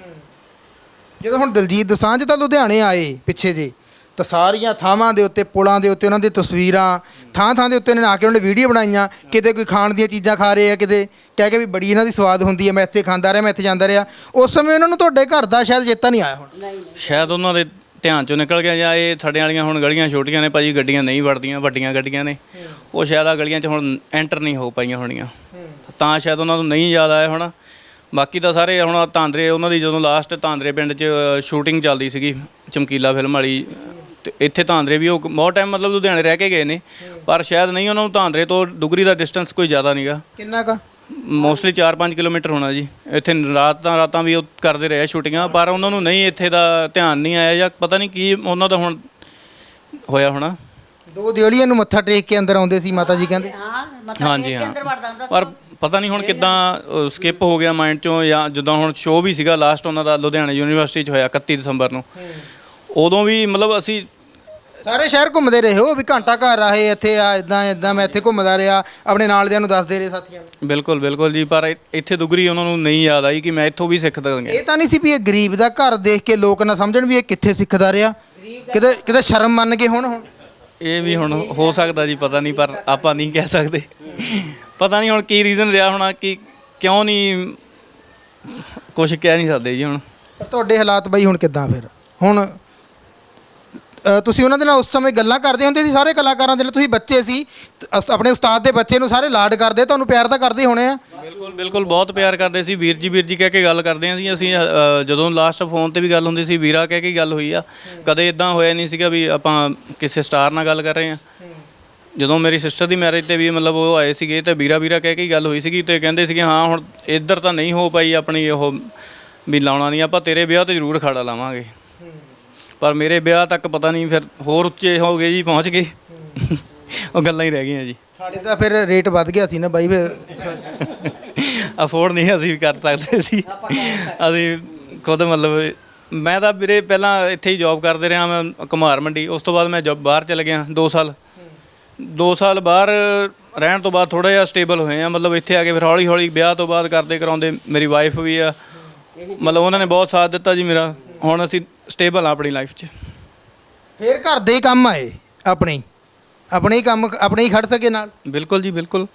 ਜਦੋਂ ਹੁਣ ਦਲਜੀਤ ਦਸਾਂਝ ਤਾਂ ਲੁਧਿਆਣੇ ਆਏ ਪਿੱਛੇ ਜੇ ਤਾਂ ਸਾਰੀਆਂ ਥਾਵਾਂ ਦੇ ਉੱਤੇ ਪੁਲਾਂ ਦੇ ਉੱਤੇ ਉਹਨਾਂ ਦੀ ਤਸਵੀਰਾਂ ਥਾਂ ਥਾਂ ਦੇ ਉੱਤੇ ਉਹਨਾਂ ਨੇ ਆ ਕੇ ਉਹਨਾਂ ਨੇ ਵੀਡੀਓ ਬਣਾਈਆਂ ਕਿਤੇ ਕੋਈ ਖਾਣ ਦੀਆਂ ਚੀਜ਼ਾਂ ਖਾ ਰਹੇ ਆ ਕਿਤੇ ਕਹਿ ਕੇ ਵੀ ਬੜੀ ਇਹਨਾਂ ਦੀ ਸਵਾਦ ਹੁੰਦੀ ਹੈ ਮੈਂ ਇੱਥੇ ਖਾਂਦਾ ਰਿਹਾ ਮੈਂ ਇੱਥੇ ਜਾਂਦਾ ਰਿਹਾ। ਉਸ ਸਮੇਂ ਉਹਨਾਂ ਨੂੰ ਤੁਹਾਡੇ ਘਰ ਦਾ ਸ਼ਾਇਦ ਚੇਤਾ ਨਹੀਂ ਆਇਆ ਹੁਣ। ਸ਼ਾਇਦ ਉਹਨਾਂ ਦੇ ਧਿਆਨ ਚੋਂ ਨਿਕਲ ਗਿਆ ਜਾਂ ਇਹ ਸਾਡੇ ਵਾਲੀਆਂ ਹੁਣ ਗਲੀਆਂ ਛੋਟੀਆਂ ਨੇ ਭਾਜੀ ਗੱਡੀਆਂ ਨਹੀਂ ਵੜਦੀਆਂ ਵੱਡੀਆਂ ਗੱਡੀਆਂ ਨੇ। ਉਹ ਸ਼ਾਇਦ ਆ ਗਲੀਆਂ 'ਚ ਹੁਣ ਐਂਟਰ ਨਹੀਂ ਹੋ ਪਾਈਆਂ ਹੋਣੀਆਂ। ਤਾਂ ਸ਼ਾਇਦ ਉਹਨਾਂ ਨੂੰ ਨਹੀਂ ਯਾਦ ਆਇਆ ਹੋਣਾ। ਬਾਕੀ ਤਾਂ ਸਾਰੇ ਹੁਣ ਤਾਂਦਰੇ ਉਹਨਾਂ ਦੀ ਜਦੋਂ ਲਾਸਟ ਤਾਂਦਰੇ ਪਿੰਡ 'ਚ ਸ਼ੂਟਿੰਗ ਚੱਲਦੀ ਸੀਗੀ ਚਮਕੀਲਾ ਫਿਲਮ ਵਾਲੀ ਤੇ ਇੱਥੇ ਤਾਂਦਰੇ ਵੀ ਉਹ ਬਹੁਤ ਟਾਈਮ ਮਤਲਬ ਲੁਧਿਆਣੇ ਰਹਿ ਕੇ ਗਏ ਨੇ ਪਰ ਸ਼ਾਇਦ ਨਹੀਂ ਉਹਨਾਂ ਨੂੰ ਤਾਂਦਰੇ ਤੋਂ ਦੁਗਰੀ ਦਾ ਡਿਸਟੈਂਸ ਕੋਈ ਜ਼ਿਆਦਾ ਨਹੀਂਗਾ ਕਿੰਨਾ ਕਾ? ਮੋਸਟਲੀ 4-5 ਕਿਲੋਮੀਟਰ ਹੋਣਾ ਜੀ। ਇੱਥੇ ਰਾਤਾਂ ਰਾਤਾਂ ਵੀ ਉਹ ਕਰਦੇ ਰਹੇ ਸ਼ੂਟਿੰਗਾਂ ਪਰ ਉਹਨਾਂ ਨੂੰ ਨਹੀਂ ਇੱਥੇ ਦਾ ਧਿਆਨ ਨਹੀਂ ਆਇਆ ਜਾਂ ਪਤਾ ਨਹੀਂ ਕੀ ਉਹਨਾਂ ਦਾ ਹੁਣ ਹੋਇਆ ਹੋਣਾ। ਦੋ ਦਿਹੜੀਆਂ ਨੂੰ ਮੱਥਾ ਟੇਕ ਕੇ ਅੰਦਰ ਆਉਂਦੇ ਸੀ ਮਾਤਾ ਜੀ ਕਹਿੰਦੇ। ਹਾਂ ਹਾਂਜੀ ਹਾਂ। ਪਰ ਪਤਾ ਨਹੀਂ ਹੁਣ ਕਿੱਦਾਂ ਸਕਿਪ ਹੋ ਗਿਆ ਮਾਈਂਡ ਚੋਂ ਜਾਂ ਜਦੋਂ ਹੁਣ ਸ਼ੋਅ ਵੀ ਸੀਗਾ ਲਾਸਟ ਉਹਨਾਂ ਦਾ ਲੁਧਿਆਣਾ ਯੂਨੀਵਰਸਿਟੀ 'ਚ ਹੋਇਆ 31 ਦਸੰਬਰ ਨੂੰ। ਉਦੋਂ ਵੀ ਮਤਲਬ ਅਸੀਂ ਸਾਰੇ ਸ਼ਹਿਰ ਘੁੰਮਦੇ ਰਹੇ ਹੋ ਵੀ ਘੰਟਾ ਘਰ ਆਏ ਇੱਥੇ ਆ ਇਦਾਂ ਇਦਾਂ ਮੈਂ ਇੱਥੇ ਘੁੰਮਦਾ ਰਿਹਾ ਆਪਣੇ ਨਾਲ ਦਿਆਂ ਨੂੰ ਦੱਸਦੇ ਰਹੇ ਸਾਥੀਆਂ ਨੂੰ। ਬਿਲਕੁਲ ਬਿਲਕੁਲ ਜੀ ਪਰ ਇੱਥੇ ਦੁਗਰੀ ਉਹਨਾਂ ਨੂੰ ਨਹੀਂ ਯਾਦ ਆਈ ਕਿ ਮੈਂ ਇੱਥੋਂ ਵੀ ਸਿੱਖ ਦਾਂਗਾ ਇਹ ਤਾਂ ਨਹੀਂ ਸੀ ਵੀ ਇਹ ਗਰੀਬ ਦਾ ਘਰ ਦੇਖ ਕੇ ਲੋਕ ਨਾ ਸਮਝਣ ਵੀ ਇਹ ਕਿੱਥੇ ਸਿੱਖਦਾ ਰਿਹਾ। ਕਿਤੇ ਕਿਤੇ ਸ਼ਰਮ ਮੰਨ ਕੇ ਹੁਣ ਹੁਣ। ਇਹ ਵੀ ਹੁਣ ਹੋ ਸਕਦਾ ਜੀ ਪਤਾ ਨਹੀਂ ਪਰ ਆਪਾਂ ਨਹੀਂ ਕਹਿ ਸਕਦੇ। ਪਤਾ ਨਹੀਂ ਹੁਣ ਕੀ ਰੀਜ਼ਨ ਰਿਹਾ ਹੋਣਾ ਕਿ ਕਿਉਂ ਨਹੀਂ ਕੁਝ ਕਹਿ ਨਹੀਂ ਸਕਦੇ ਜੀ ਹੁਣ। ਪਰ ਤੁਹਾਡੇ ਹਾਲਾਤ ਬਈ ਹੁਣ ਕਿੱਦਾਂ ਫਿਰ? ਹੁਣ ਅ, ਤੁਸੀਂ ਉਹਨਾਂ ਦੇ ਨਾਲ ਉਸ ਸਮੇਂ ਗੱਲਾਂ ਕਰਦੇ ਹੁੰਦੇ ਸੀ ਸਾਰੇ ਕਲਾਕਾਰਾਂ ਦੇ ਨਾਲ? ਤੁਸੀਂ ਬੱਚੇ ਸੀ ਤ- ਅਸ- ਆਪਣੇ ਉਸਤਾਦ ਦੇ ਬੱਚੇ ਨੂੰ ਸਾਰੇ ਲਾਡ ਕਰਦੇ ਤੁਹਾਨੂੰ ਪਿਆਰ ਤਾਂ ਕਰਦੇ ਹੋਣੇ ਆ? ਬਿਲਕੁਲ ਬਿਲਕੁਲ ਬਹੁਤ ਪਿਆਰ ਕਰਦੇ ਸੀ। ਵੀਰ ਜੀ ਵੀਰ ਜੀ ਕਹਿ ਕੇ ਗੱਲ ਕਰਦੇ ਸੀ ਅਸੀਂ ਅ, ਜਦੋਂ ਲਾਸਟ ਫੋਨ ਤੇ ਵੀ ਗੱਲ ਹੁੰਦੀ ਸੀ ਵੀਰਾ ਕਹਿ ਕੇ ਗੱਲ ਹੋਈ ਆ। ਕਦੇ ਇਦਾਂ ਹੋਇਆ ਨਹੀਂ ਸੀਗਾ ਵੀ ਆਪਾਂ ਕਿਸੇ ਸਟਾਰ ਨਾਲ ਗੱਲ ਕਰ ਰਹੇ ਹਾਂ ਜਦੋਂ ਮੇਰੀ ਸਿਸਟਰ ਦੀ ਮੈਰਿਜ ਤੇ ਵੀ ਮਤਲਬ ਉਹ ਆਏ ਸੀਗੇ ਤੇ ਵੀਰਾ ਵੀਰਾ ਕਹਿ ਕੇ ਹੀ ਗੱਲ ਹੋਈ ਸੀਗੀ ਤੇ ਕਹਿੰਦੇ ਸੀਗੇ ਹਾਂ ਹੁਣ ਇੱਧਰ ਤਾਂ ਨਹੀਂ ਹੋ ਪਾਈ ਆਪਣੀ ਉਹ ਵੀ ਲਾਉਣਾ ਨਹੀਂ ਆਪਾਂ ਤੇਰੇ ਵਿਆਹ ਤੇ ਜ਼ਰੂਰ ਖੜਾ ਲਾਵਾਂਗੇ। ਪਰ ਮੇਰੇ ਵਿਆਹ ਤੱਕ ਪਤਾ ਨਹੀਂ ਫਿਰ ਹੋਰ ਉੱਚੇ ਹੋ ਗਏ ਜੀ ਪਹੁੰਚ ਗਏ। ਉਹ ਗੱਲਾਂ ਹੀ ਰਹਿ ਗਈਆਂ ਜੀ। ਸਾਡੇ ਤਾਂ ਫਿਰ ਰੇਟ ਵੱਧ ਗਿਆ ਸੀ ਨਾ ਬਾਈ ਫਿਰ। ਅਫੋਰਡ ਨਹੀਂ ਅਸੀਂ ਕਰ ਸਕਦੇ ਸੀ। ਅਸੀਂ ਖੁਦ ਮਤਲਬ ਮੈਂ ਤਾਂ ਵੀਰੇ ਪਹਿਲਾਂ ਇੱਥੇ ਹੀ ਜੌਬ ਕਰਦੇ ਰਿਹਾ ਮੈਂ ਕੁਮਾਰ ਮੰਡੀ ਉਸ ਤੋਂ ਬਾਅਦ ਮੈਂ ਜੌਬ ਬਾਹਰ ਚਲੇ ਗਿਆ 2 ਸਾਲ। 2 ਸਾਲ ਬਾਹਰ ਰਹਿਣ ਤੋਂ ਬਾਅਦ ਥੋੜਾ ਜਿਹਾ ਸਟੇਬਲ ਹੋਏ ਆ। ਮਤਲਬ ਇੱਥੇ ਆ ਕੇ ਫਿਰ ਹੌਲੀ ਹੌਲੀ ਵਿਆਹ ਤੋਂ ਬਾਅਦ ਕਰਦੇ ਕਰਾਉਂਦੇ। ਮੇਰੀ ਵਾਈਫ ਵੀ ਆ। ਮਤਲਬ ਉਹਨਾਂ ਨੇ ਬਹੁਤ ਸਾਥ ਦਿੱਤਾ ਜੀ ਮੇਰਾ। ਹੁਣ ਅਸੀਂ ਸਟੇਬਲ ਆ ਆਪਣੀ ਲਾਈਫ 'ਚ। ਫਿਰ ਘਰ ਦੇ ਹੀ ਕੰਮ ਆਏ ਆਪਣੇ ਹੀ। ਆਪਣੇ ਹੀ ਕੰਮ ਆਪਣੇ ਹੀ ਖੜ ਸਕੇ ਨਾਲ? ਬਿਲਕੁਲ ਜੀ ਬਿਲਕੁਲ।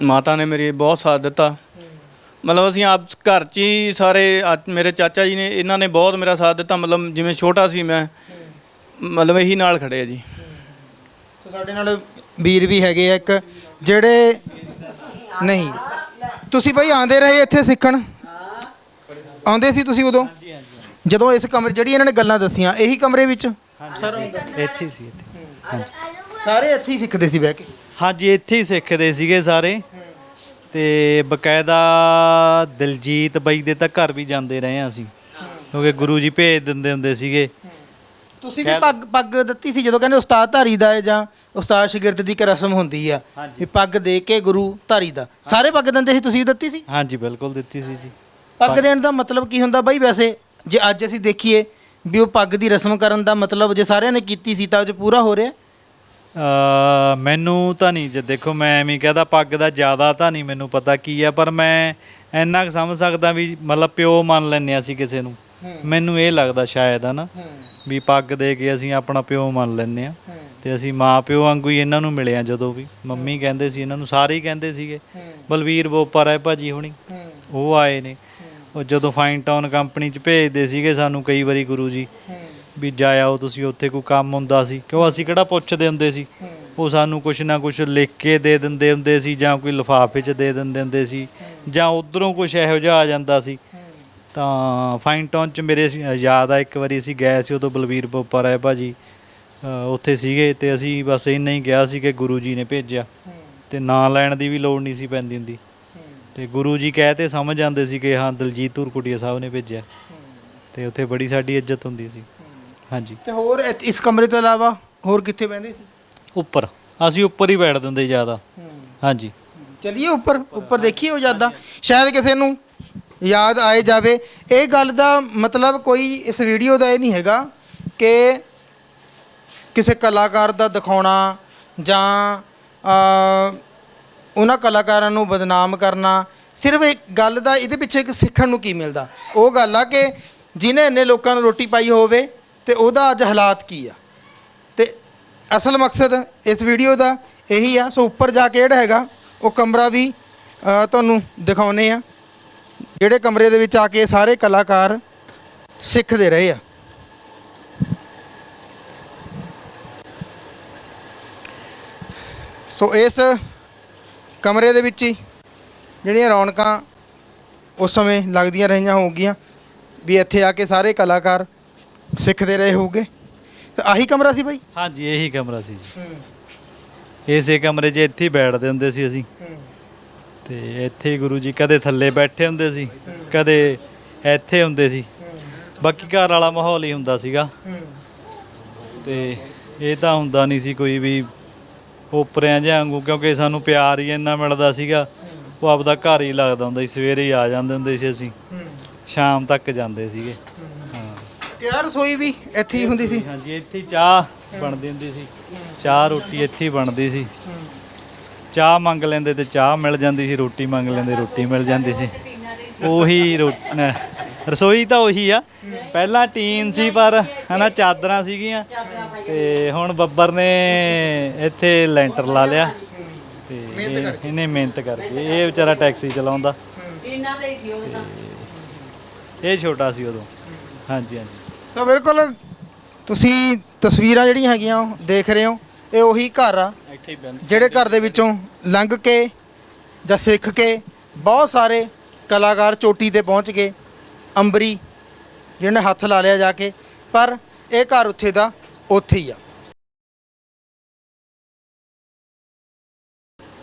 ਮਾਤਾ ਨੇ ਮੇਰੀ ਬਹੁਤ ਸਾਥ ਦਿੱਤਾ। ਮਤਲਬ ਅਸੀਂ ਆਪ ਘਰ 'ਚ ਹੀ ਸਾਰੇ ਮੇਰੇ ਚਾਚਾ ਜੀ ਨੇ ਇਹਨਾਂ ਨੇ ਬਹੁਤ ਮੇਰਾ ਸਾਥ ਦਿੱਤਾ। ਮਤਲਬ ਜਿਵੇਂ ਛੋਟਾ ਸੀ ਮੈਂ ਮਤਲਬ ਇਹੀ ਨਾਲ ਖੜੇ ਆ ਜੀ। ਸਾਡੇ ਨਾਲ ਵੀਰ ਵੀ ਹੈਗੇ ਆ ਇੱਕ ਜਿਹੜੇ ਨਹੀਂ। ਤੁਸੀਂ ਬਈ ਆਉਂਦੇ ਰਹੇ ਇੱਥੇ ਸਿੱਖਣ? ਆਉਂਦੇ ਸੀ ਤੁਸੀਂ ਉਦੋਂ? ਜਦੋਂ ਇਸ ਕਮਰੇ ਜਿਹੜੀ ਇਹਨਾਂ ਨੇ ਗੱਲਾਂ ਦੱਸੀਆਂ ਇਹੀ ਕਮਰੇ ਵਿੱਚ? ਸਾਰਾ ਇੱਥੇ ਸੀ ਇੱਥੇ ਹਾਂਜੀ। ਸਾਰੇ ਇੱਥੇ ਹੀ ਸਿੱਖਦੇ ਸੀ ਬਹਿ ਕੇ? ਹਾਂਜੀ ਇੱਥੇ ਹੀ ਸਿੱਖਦੇ ਸੀਗੇ ਸਾਰੇ। ਤੇ ਬਕਾਇਦਾ ਦਿਲਜੀਤ ਬਾਈ ਦੇ ਤਾਂ ਘਰ ਵੀ ਜਾਂਦੇ ਰਹੇ ਆ ਅਸੀਂ। ਕਿਉਂਕਿ ਗੁਰੂ ਜੀ ਭੇਜ ਦਿੰਦੇ ਹੁੰਦੇ ਸੀਗੇ। ਤੁਸੀਂ ਵੀ ਪੱਗ ਪੱਗ ਦਿੱਤੀ ਸੀ ਜਦੋਂ ਕਹਿੰਦੇ ਉਸਤਾਦ ਧਾਰੀ ਦਾ ਹੈ ਜਾਂ ਉਸਤਾਦ ਸ਼ਾਗਿਰਦ ਦੀ ਇੱਕ ਰਸਮ ਹੁੰਦੀ ਆ ਵੀ ਪੱਗ ਦੇ ਕੇ ਗੁਰੂ ਧਾਰੀ ਦਾ। ਸਾਰੇ ਪੱਗ ਦਿੰਦੇ ਸੀ ਤੁਸੀਂ ਦਿੱਤੀ ਸੀ? ਹਾਂਜੀ ਬਿਲਕੁਲ ਦਿੱਤੀ ਸੀ ਜੀ। ਪੱਗ ਦੇਣ ਦਾ ਮਤਲਬ ਕੀ ਹੁੰਦਾ ਬਾਈ ਵੈਸੇ? ਜੇ ਅੱਜ ਅਸੀਂ ਦੇਖੀਏ ਵੀ ਉਹ ਪੱਗ ਦੀ ਰਸਮ ਕਰਨ ਦਾ ਮਤਲਬ ਜੇ ਸਾਰਿਆਂ ਨੇ ਕੀਤੀ ਸੀ ਤਾਂ ਉਹ 'ਚ ਪੂਰਾ ਹੋ ਰਿਹਾ? ਅ ਮੈਨੂੰ ਤਾਂ ਨਹੀਂ ਜੇ ਦੇਖੋ ਮੈਂ ਐਵੇਂ ਕਹਦਾ ਪੱਗ ਦਾ ਜ਼ਿਆਦਾ ਤਾਂ ਨਹੀਂ ਮੈਨੂੰ ਪਤਾ ਕੀ ਆ ਪਰ ਮੈਂ ਇੰਨਾ ਕੁ ਸਮਝ ਸਕਦਾ ਵੀ ਮਤਲਬ ਪਿਓ ਮੰਨ ਲੈਂਦੇ ਅਸੀਂ ਕਿਸੇ ਨੂੰ। ਮੈਨੂੰ ਇਹ ਲੱਗਦਾ ਸ਼ਾਇਦ ਹਨਾ? ਵੀ ਪੱਗ ਦੇ ਕੇ ਅਸੀਂ ਆਪਣਾ ਪਿਓ ਮੰਨ ਲੈਂਦੇ ਆ ਤੇ ਅਸੀਂ ਮਾਂ ਪਿਓ ਵਾਂਗੂ ਹੀ ਇਹਨਾਂ ਨੂੰ ਮਿਲੇ ਆ ਜਦੋਂ ਵੀ। ਮੰਮੀ ਕਹਿੰਦੇ ਸੀ ਇਹਨਾਂ ਨੂੰ ਸਾਰੇ ਹੀ ਕਹਿੰਦੇ ਸੀਗੇ ਬਲਵੀਰ ਬੋਪਰ ਹੈ ਭਾਜੀ ਹੁਣੀ ਉਹ ਆਏ ਨੇ। ਉਹ ਜਦੋਂ ਫਾਈਨ ਟਾਊਨ ਕੰਪਨੀ 'ਚ ਭੇਜਦੇ ਸੀਗੇ ਸਾਨੂੰ ਕਈ ਵਾਰੀ ਗੁਰੂ ਜੀ ਵੀ ਜਾ ਆਓ ਤੁਸੀਂ ਉੱਥੇ ਕੋਈ ਕੰਮ ਹੁੰਦਾ ਸੀ। ਕਿਉਂ ਅਸੀਂ ਕਿਹੜਾ ਪੁੱਛਦੇ ਹੁੰਦੇ ਸੀ? ਉਹ ਸਾਨੂੰ ਕੁਛ ਨਾ ਕੁਛ ਲਿਖ ਕੇ ਦੇ ਦਿੰਦੇ ਹੁੰਦੇ ਸੀ ਜਾਂ ਕੋਈ ਲਿਫਾਫੇ 'ਚ ਦੇ ਦਿੰਦੇ ਹੁੰਦੇ ਸੀ ਜਾਂ ਉਧਰੋਂ ਕੁਛ ਇਹੋ ਜਿਹਾ ਆ ਜਾਂਦਾ ਸੀ। ਤਾਂ ਫਾਈਨ ਟਾਊਨ 'ਚ ਮੇਰੇ ਯਾਦ ਆ ਇੱਕ ਵਾਰੀ ਅਸੀਂ ਗਏ ਸੀ ਉਦੋਂ ਬਲਵੀਰ ਬੋਪਰ ਹੈ ਭਾਜੀ ਅ, ਉੱਥੇ ਸੀਗੇ ਤੇ ਅਸੀਂ ਬਸ ਇੰਨਾ ਹੀ ਗਿਆ ਸੀ ਕਿ ਗੁਰੂ ਜੀ ਨੇ ਭੇਜਿਆ। ਤੇ ਨਾਂ ਲੈਣ ਦੀ ਵੀ ਲੋੜ ਨਹੀਂ ਸੀ ਪੈਂਦੀ ਹੁੰਦੀ। ਤੇ ਗੁਰੂ ਜੀ ਕਹਿ ਤੇ ਸਮਝ ਜਾਂਦੇ ਸੀ ਕਿ ਹਾਂ ਦਲਜੀਤ ਧੂਰਕੁਟੀਆ ਸਾਹਿਬ ਨੇ ਭੇਜਿਆ। ਤੇ ਉੱਥੇ ਬੜੀ ਸਾਡੀ ਇੱਜ਼ਤ ਹੁੰਦੀ ਸੀ। ਹਾਂਜੀ। ਤੇ ਹੋਰ ਇਸ ਕਮਰੇ ਤੋਂ ਇਲਾਵਾ ਹੋਰ ਕਿੱਥੇ ਬਹਿੰਦੇ ਸੀ? ਉੱਪਰ। ਅਸੀਂ ਉੱਪਰ ਹੀ ਬੈਠ ਦਿੰਦੇ ਜ਼ਿਆਦਾ। ਹਾਂਜੀ। ਚਲਿਏ ਉੱਪਰ? ਉੱਪਰ ਦੇਖੀਏ ਉਹ ਯਾਦਾਂ। ਸ਼ਾਇਦ ਕਿਸੇ ਨੂੰ ਯਾਦ ਆਏ ਜਾਵੇ। ਇਹ ਗੱਲ ਦਾ ਮਤਲਬ ਕੋਈ ਇਸ ਵੀਡੀਓ ਦਾ ਇਹ ਨਹੀਂ ਹੈਗਾ ਕਿ ਕਿਸੇ ਕਲਾਕਾਰ ਦਾ ਦਿਖਾਉਣਾ ਜਾਂ ਉਹਨਾਂ ਕਲਾਕਾਰਾਂ ਨੂੰ ਬਦਨਾਮ ਕਰਨਾ, ਸਿਰਫ ਇੱਕ ਗੱਲ ਦਾ ਇਹਦੇ ਪਿੱਛੇ ਇੱਕ ਸਿੱਖਣ ਨੂੰ ਕੀ ਮਿਲਦਾ? ਉਹ ਗੱਲ ਆ ਕਿ ਜਿਹਨੇ ਇੰਨੇ ਲੋਕਾਂ ਨੂੰ ਰੋਟੀ ਪਾਈ ਹੋਵੇ ਤੇ ਉਹਦਾ ਅੱਜ ਹਾਲਾਤ ਕੀ ਆ? ਤੇ ਅਸਲ ਮਕਸਦ ਇਸ ਵੀਡੀਓ ਦਾ ਇਹੀ ਆ। ਸੋ ਉੱਪਰ ਜਾ ਕੇ ਜਿਹੜਾ ਹੈਗਾ, ਉਹ ਕਮਰਾ ਵੀ ਤੁਹਾਨੂੰ ਦਿਖਾਉਨੇ ਆ। ਜਿਹੜੇ ਕਮਰੇ ਦੇ ਵਿੱਚ ਆ ਕੇ ਸਾਰੇ ਕਲਾਕਾਰ ਸਿੱਖਦੇ ਰਹੇ ਆ। ਸੋ ਇਸ ਕਮਰੇ ਦੇ ਵਿੱਚ ਹੀ ਜਿਹੜੀਆਂ ਰੌਣਕਾਂ ਉਸ ਸਮੇਂ ਲੱਗਦੀਆਂ ਰਹੀਆਂ ਹੋਊਗੀਆਂ ਵੀ ਇੱਥੇ ਆ ਕੇ ਸਾਰੇ ਕਲਾਕਾਰ ਸਿੱਖਦੇ ਰਹੇ ਹੋਊਗੇ। ਤੇ ਆਹੀ ਕਮਰਾ ਸੀ ਬਾਈ? ਹਾਂਜੀ, ਇਹੀ ਕਮਰਾ ਸੀ ਜੀ। ਇਸੇ ਕਮਰੇ 'ਚ ਇੱਥੇ ਹੀ ਬੈਠਦੇ ਹੁੰਦੇ ਸੀ ਅਸੀਂ। ਤੇ ਇੱਥੇ ਹੀ ਗੁਰੂ ਜੀ ਕਦੇ ਥੱਲੇ ਬੈਠੇ ਹੁੰਦੇ ਸੀ, ਕਦੇ ਇੱਥੇ ਹੁੰਦੇ ਸੀ। ਬਾਕੀ ਘਰ ਵਾਲਾ ਮਾਹੌਲ ਹੀ ਹੁੰਦਾ ਸੀਗਾ। ਤੇ ਇਹ ਤਾਂ ਹੁੰਦਾ ਨਹੀਂ ਸੀ ਕੋਈ ਵੀ ਉਪਰਿਆਂ ਜਿਹਾ ਵਾਂਗੂ ਕਿਉਂਕਿ ਸਾਨੂੰ ਪਿਆਰ ਹੀ ਇੰਨਾ ਮਿਲਦਾ ਸੀਗਾ। ਉਹ ਆਪਦਾ ਘਰ ਹੀ ਲੱਗਦਾ ਹੁੰਦਾ ਸੀ ਸਵੇਰੇ ਹੀ ਆ ਜਾਂਦੇ ਹੁੰਦੇ ਸੀ ਅਸੀਂ। ਸ਼ਾਮ ਤੱਕ ਜਾਂਦੇ ਸੀਗੇ। ਹਾਂ। ਤਿਆਰ ਰਸੋਈ ਵੀ ਇੱਥੇ ਹੀ ਹੁੰਦੀ ਸੀ? ਹਾਂਜੀ ਇੱਥੇ ਹੀ ਚਾਹ ਬਣਦੀ ਹੁੰਦੀ ਸੀ। ਚਾਹ ਰੋਟੀ ਇੱਥੇ ਹੀ ਬਣਦੀ ਸੀ। ਚਾਹ ਮੰਗ ਲੈਂਦੇ ਤੇ ਚਾਹ ਮਿਲ ਜਾਂਦੀ ਸੀ ਰੋਟੀ ਮੰਗ ਲੈਂਦੇ ਰੋਟੀ ਮਿਲ ਜਾਂਦੀ ਸੀ। ਉਹੀ ਰੋ- ਅਹ ਰਸੋਈ ਤਾਂ ਉਹੀ ਆ। ਪਹਿਲਾਂ ਟੀਨ ਸੀ ਪਰ ਹਨਾ ਚਾਦਰਾਂ ਸੀਗੀਆਂ ਤੇ ਹੁਣ ਬੱਬਰ ਨੇ ਇੱਥੇ ਲੈਂਟਰ ਲਾ ਲਿਆ ਤੇ ਇਹ- ਇਹਨੇ ਮਿਹਨਤ ਕਰਕੇ ਇਹ ਵਿਚਾਰਾ ਟੈਕਸੀ ਚਲਾਉਂਦਾ ਇਹਨਾਂ ਦੇ ਹੀ ਸੀ ਉਹ ਤਾਂ। ਇਹ ਛੋਟਾ ਸੀ ਉਦੋਂ। ਹਾਂਜੀ ਹਾਂਜੀ। ਸੋ ਬਿਲਕੁਲ ਤੁਸੀਂ ਤਸਵੀਰਾਂ ਜਿਹੜੀਆਂ ਹੈਗੀਆਂ ਉਹ ਦੇਖ ਰਹੇ ਹੋ ਇਹ ਉਹੀ ਘਰ ਆ ਇੱਥੇ ਹੀ ਬੰਦ। ਜਿਹੜੇ ਘਰ ਦੇ ਵਿੱਚੋਂ ਲੰਘ ਕੇ ਜਾਂ ਸਿੱਖ ਕੇ ਬਹੁਤ ਸਾਰੇ ਕਲਾਕਾਰ ਚੋਟੀ ਤੇ ਪਹੁੰਚ ਗਏ ਅੰਬਰੀ ਜਿਹਨੇ ਹੱਥ ਲਾ ਲਿਆ ਜਾ ਕੇ ਪਰ ਇਹ ਘਰ ਉੱਥੇ ਦਾ ਉੱਥੇ ਹੀ ਆ।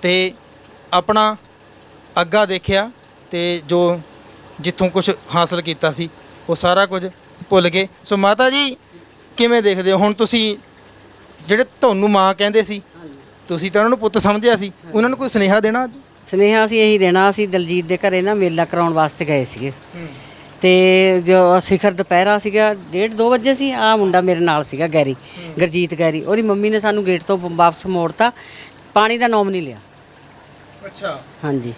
ਤੇ ਆਪਣਾ ਅੱਗਾ ਦੇਖਿਆ ਤੇ ਜੋ ਜਿੱਥੋਂ ਕੁਝ ਹਾਸਲ ਕੀਤਾ ਸੀ ਉਹ ਸਾਰਾ ਕੁਝ ਭੁੱਲ ਗਏ। ਸੋ ਮਾਤਾ ਜੀ ਕਿਵੇਂ ਦੇਖਦੇ ਹੋ? ਹੁਣ ਤੁਸੀਂ ਜਿਹੜੇ ਤੁਹਾਨੂੰ ਮਾਂ ਕਹਿੰਦੇ ਸੀ ਤੁਸੀਂ ਤਾਂ ਉਹਨਾਂ ਨੂੰ ਪੁੱਤ ਸਮਝਿਆ ਸੀ। ਉਹਨਾਂ ਨੂੰ ਕੋਈ ਸੁਨੇਹਾ ਦੇਣਾ ਅੱਜ? ਸਨੇਹਾ ਅਸੀਂ ਇਹੀ ਦੇਣਾ ਅਸੀਂ ਦਲਜੀਤ ਦੇ ਘਰੇ ਨਾ ਮੇਲਾ ਕਰਾਉਣ ਵਾਸਤੇ ਗਏ ਸੀਗੇ। ਤੇ ਜੋ ਸਿਖਰ ਦੁਪਹਿਰਾ ਸੀਗਾ ਡੇਢ ਦੋ ਵਜੇ ਸੀ ਆ ਮੁੰਡਾ ਮੇਰੇ ਨਾਲ ਸੀਗਾ ਗੈਰੀ ਗਰਜੀਤ ਗੈਰੀ। ਉਹਦੀ ਮੰਮੀ ਨੇ ਸਾਨੂੰ ਗੇਟ ਤੋਂ ਵਾਪਸ ਮੋੜਤਾ ਪਾਣੀ ਦਾ ਨਾਮ ਨਹੀਂ ਲਿਆ। ਅੱਛਾ। ਹਾਂਜੀ।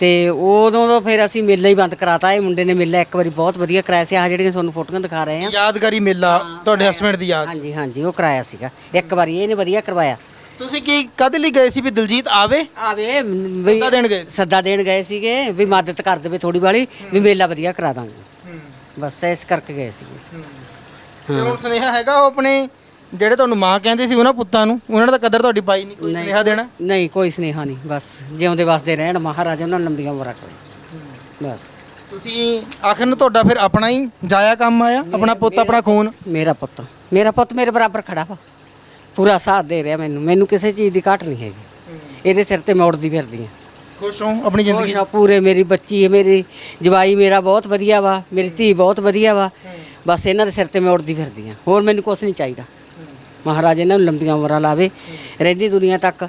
ਤੇ ਉਦੋਂ ਤੋਂ ਫਿਰ ਅਸੀਂ ਮੇਲਾ ਹੀ ਬੰਦ ਕਰਾਤਾ ਇਹ ਮੁੰਡੇ ਨੇ ਮੇਲਾ ਇੱਕ ਵਾਰੀ ਬਹੁਤ ਵਧੀਆ ਕਰਾਇਆ ਸੀ ਆ ਜਿਹੜੀਆਂ ਤੁਹਾਨੂੰ ਫੋਟੋਆਂ ਦਿਖਾ ਰਹੇ ਆ ਯਾਦਗਾਰੀ ਮੇਲਾ ਤੁਹਾਡੇ ਹਸਬੰਡ ਦੀ ਯਾਦ। ਹਾਂਜੀ ਹਾਂਜੀ ਉਹ ਕਰਾਇਆ ਸੀਗਾ। ਇੱਕ ਵਾਰੀ ਇਹਨੇ ਵਧੀਆ ਕਰਵਾਇਆ। ਤੁਸੀਂ ਕੀ ਕਦ ਲਈ ਗਏ ਸੀ ਵੀ ਦਿਲਜੀਤ ਆਵੇ? ਆਵੇ ਵੀ ਸੱਦਾ ਦੇਣ ਗਏ ਸੱਦਾ ਦੇਣ ਗਏ ਸੀਗੇ ਵੀ ਮਦਦ ਕਰ ਦੇਵੇ ਥੋੜੀ ਵਾਲੀ ਵੀ ਮੇਲਾ ਵਧੀਆ ਕਰਾ ਦਾਂਗੇ। ਬਸ ਇਸ ਕਰਕੇ ਗਏ ਸੀਗੇ। ਤੇ ਹੁਣ ਸੁਨੇਹਾ ਹੈਗਾ ਉਹ ਆਪਣੇ ਜਿਹੜੇ ਤੁਹਾਨੂੰ ਮਾਂ ਕਹਿੰਦੇ ਸੀ ਉਹਨਾਂ ਪੁੱਤਾਂ ਨੂੰ? ਉਹਨਾਂ ਨੇ ਤਾਂ ਕਦਰ ਤੁਹਾਡੀ ਪਾਈ ਨਹੀਂ ਕੋਈ ਸੁਨੇਹਾ ਦੇਣਾ? ਨਹੀਂ ਕੋਈ ਸਨੇਹਾ ਨਹੀਂ ਬਸ ਜਿਉਂਦੇ ਵਸਦੇ ਰਹਿਣ ਮਹਾਰਾਜ ਉਹਨਾਂ ਨੂੰ ਲੰਬੀਆਂ ਉਮਰਾਂ ਕਰੇ। ਬਸ। ਤੁਸੀਂ ਆਖਰ ਨੂੰ ਤੁਹਾਡਾ ਫਿਰ ਆਪਣਾ ਹੀ ਜਾਇਆ ਕੰਮ ਆਇਆ? ਆਪਣਾ ਪੁੱਤ ਆਪਣਾ ਖੂਨ? ਮੇਰਾ ਪੁੱਤ। ਮੇਰਾ ਪੁੱਤ ਮੇਰੇ ਬਰਾਬਰ ਖੜਾ ਵਾ। ਪੂਰਾ ਸਾਥ ਦੇ ਰਿਹਾ ਮੈਨੂੰ। ਮੈਨੂੰ ਕਿਸੇ ਚੀਜ਼ ਦੀ ਘਾਟ ਨਹੀਂ ਹੈਗੀ। ਇਹਦੇ ਸਿਰ ਤੇ ਮੈਂ ਉੜਦੀ ਫਿਰਦੀ ਹਾਂ। ਖੁਸ਼ ਹੋ ਆਪਣੀ ਜ਼ਿੰਦਗੀ? ਖੁਸ਼ ਆ ਪੂਰੇ। ਮੇਰੀ ਬੱਚੀ ਹੈ ਮੇਰੀ ਜਵਾਈ ਮੇਰਾ ਬਹੁਤ ਵਧੀਆ ਵਾ। ਮੇਰੀ ਧੀ ਬਹੁਤ ਵਧੀਆ ਵਾ। ਬਸ ਇਹਨਾਂ ਦੇ ਸਿਰ ਤੇ ਮੈਂ ਉੜਦੀ ਫਿਰਦੀ ਹਾਂ। ਹੋਰ ਮੈਨੂੰ ਕੁਝ ਨਹੀਂ ਚਾਹੀਦਾ। ਮਹਾਰਾਜ ਇਹਨਾਂ ਨੂੰ ਲੰਬੀਆਂ ਉਮਰਾਂ ਲਾਵੇ। ਰਹਿੰਦੀ ਦੁਨੀਆ ਤੱਕ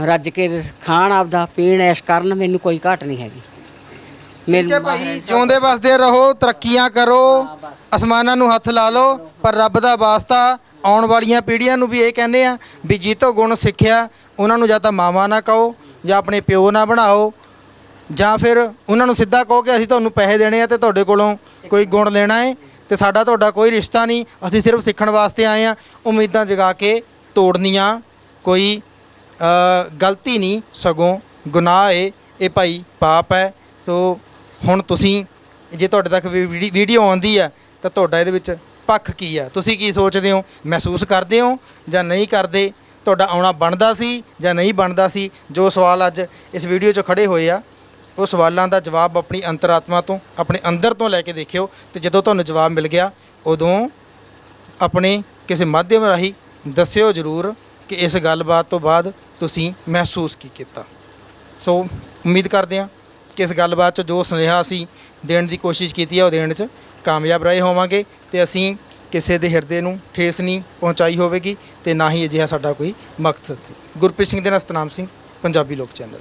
ਰੱਜ ਕੇ ਖਾਣ ਆਪਦਾ ਪੀਣ ਐਸ਼ ਕਰਨ ਮੈਨੂੰ ਕੋਈ ਘਾਟ ਨਹੀਂ ਹੈਗੀ। ਠੀਕ ਹੈ ਭਾਈ ਜਿਉਂਦੇ ਵਸਦੇ ਰਹੋ ਤਰੱਕੀਆਂ ਕਰੋ। ਅਸਮਾਨਾਂ ਨੂੰ ਹੱਥ ਲਾ ਲਓ ਪਰ ਰੱਬ ਦਾ ਵਾਸਤਾ ਆਉਣ ਵਾਲੀਆਂ ਪੀੜ੍ਹੀਆਂ ਨੂੰ ਵੀ ਇਹ ਕਹਿੰਦੇ ਆ ਵੀ ਜੀਤੋ ਗੁਣ ਸਿੱਖਿਆ, ਉਹਨਾਂ ਨੂੰ ਜਾਂ ਤਾਂ ਮਾਵਾ ਨਾ ਕਹੋ ਜਾਂ ਆਪਣੇ ਪਿਓ ਨਾ ਬਣਾਓ, ਜਾਂ ਫਿਰ ਉਹਨਾਂ ਨੂੰ ਸਿੱਧਾ ਕਹੋ ਕਿ ਅਸੀਂ ਤੁਹਾਨੂੰ ਪੈਸੇ ਦੇਣੇ ਆ ਤੇ ਤੁਹਾਡੇ ਕੋਲੋਂ ਕੋਈ ਗੁਣ ਲੈਣਾ ਹੈ ਤੇ ਸਾਡਾ ਤੁਹਾਡਾ ਕੋਈ ਰਿਸ਼ਤਾ ਨਹੀਂ, ਅਸੀਂ ਸਿਰਫ ਸਿੱਖਣ ਵਾਸਤੇ ਆਏ ਆ, ਉਮੀਦਾਂ ਜਗਾ ਕੇ ਤੋੜਨੀਆਂ ਕੋਈ ਗਲਤੀ ਨਹੀਂ, ਸਗੋਂ ਗੁਨਾਹ ਏ, ਇਹ ਭਾਈ ਪਾਪ ਹੈ, ਸੋ ਹੁਣ ਤੁਸੀਂ, ਜੇ ਤੁਹਾਡੇ ਤੱਕ ਵੀਡੀ- ਵੀਡੀਓ ਆਉਂਦੀ ਆ ਤਾਂ ਤੁਹਾਡਾ ਇਹਦੇ ਵਿੱਚ ਪੱਖ ਕੀ ਆ? ਤੁਸੀਂ ਕੀ ਸੋਚਦੇ ਹੋ? ਮਹਿਸੂਸ ਕਰਦੇ ਹੋ ਜਾਂ ਨਹੀਂ ਕਰਦੇ? ਤੁਹਾਡਾ ਆਉਣਾ ਬਣਦਾ ਸੀ ਜਾਂ ਨਹੀਂ ਬਣਦਾ ਸੀ? ਜੋ ਸਵਾਲ ਅੱਜ ਇਸ ਵੀਡੀਓ 'ਚ ਖੜੇ ਹੋਏ ਆ, ਉਹ ਸਵਾਲਾਂ ਦਾ ਜਵਾਬ ਆਪਣੀ ਅੰਤਰਾਤਮਾ ਤੋਂ, ਆਪਣੇ ਅੰਦਰ ਤੋਂ ਲੈ ਕੇ ਦੇਖਿਓ ਤੇ ਜਦੋਂ ਤੁਹਾਨੂੰ ਜਵਾਬ ਮਿਲ ਗਿਆ, ਉਦੋਂ ਆਪਣੇ ਕਿਸੇ ਮਾਧਿਅਮ ਰਾਹੀਂ ਦੱਸਿਓ ਜ਼ਰੂਰ ਕਿ ਇਸ ਗੱਲਬਾਤ ਤੋਂ ਬਾਅਦ ਤੁਸੀਂ ਮਹਿਸੂਸ ਕੀ ਕੀਤਾ। ਸੋ, ਉਮੀਦ ਕਰਦੇ ਹਾਂ ਕਿ ਇਸ ਗੱਲਬਾਤ 'ਚ ਜੋ ਸੁਨੇਹਾ ਅਸੀਂ ਦੇਣ ਦੀ ਕੋਸ਼ਿਸ਼ ਕੀਤੀ ਹੈ ਉਹ ਦੇਣ 'ਚ ਕਾਮਯਾਬ ਰਹੇ ਹੋਵਾਂਗੇ ਤੇ ਅਸੀਂ ਕਿਸੇ ਦੇ ਹਿਰਦੇ ਨੂੰ ਠੇਸ ਨਹੀਂ ਪਹੁੰਚਾਈ ਹੋਵੇਗੀ ਤੇ ਨਾ ਹੀ ਅਜਿਹਾ ਸਾਡਾ ਕੋਈ ਮਕਸਦ ਸੀ। ਗੁਰਪ੍ਰੀਤ ਸਿੰਘ ਦੇ ਨਾਲ ਸਤਨਾਮ ਸਿੰਘ, ਪੰਜਾਬੀ ਲੋਕ ਚੈਨਲ।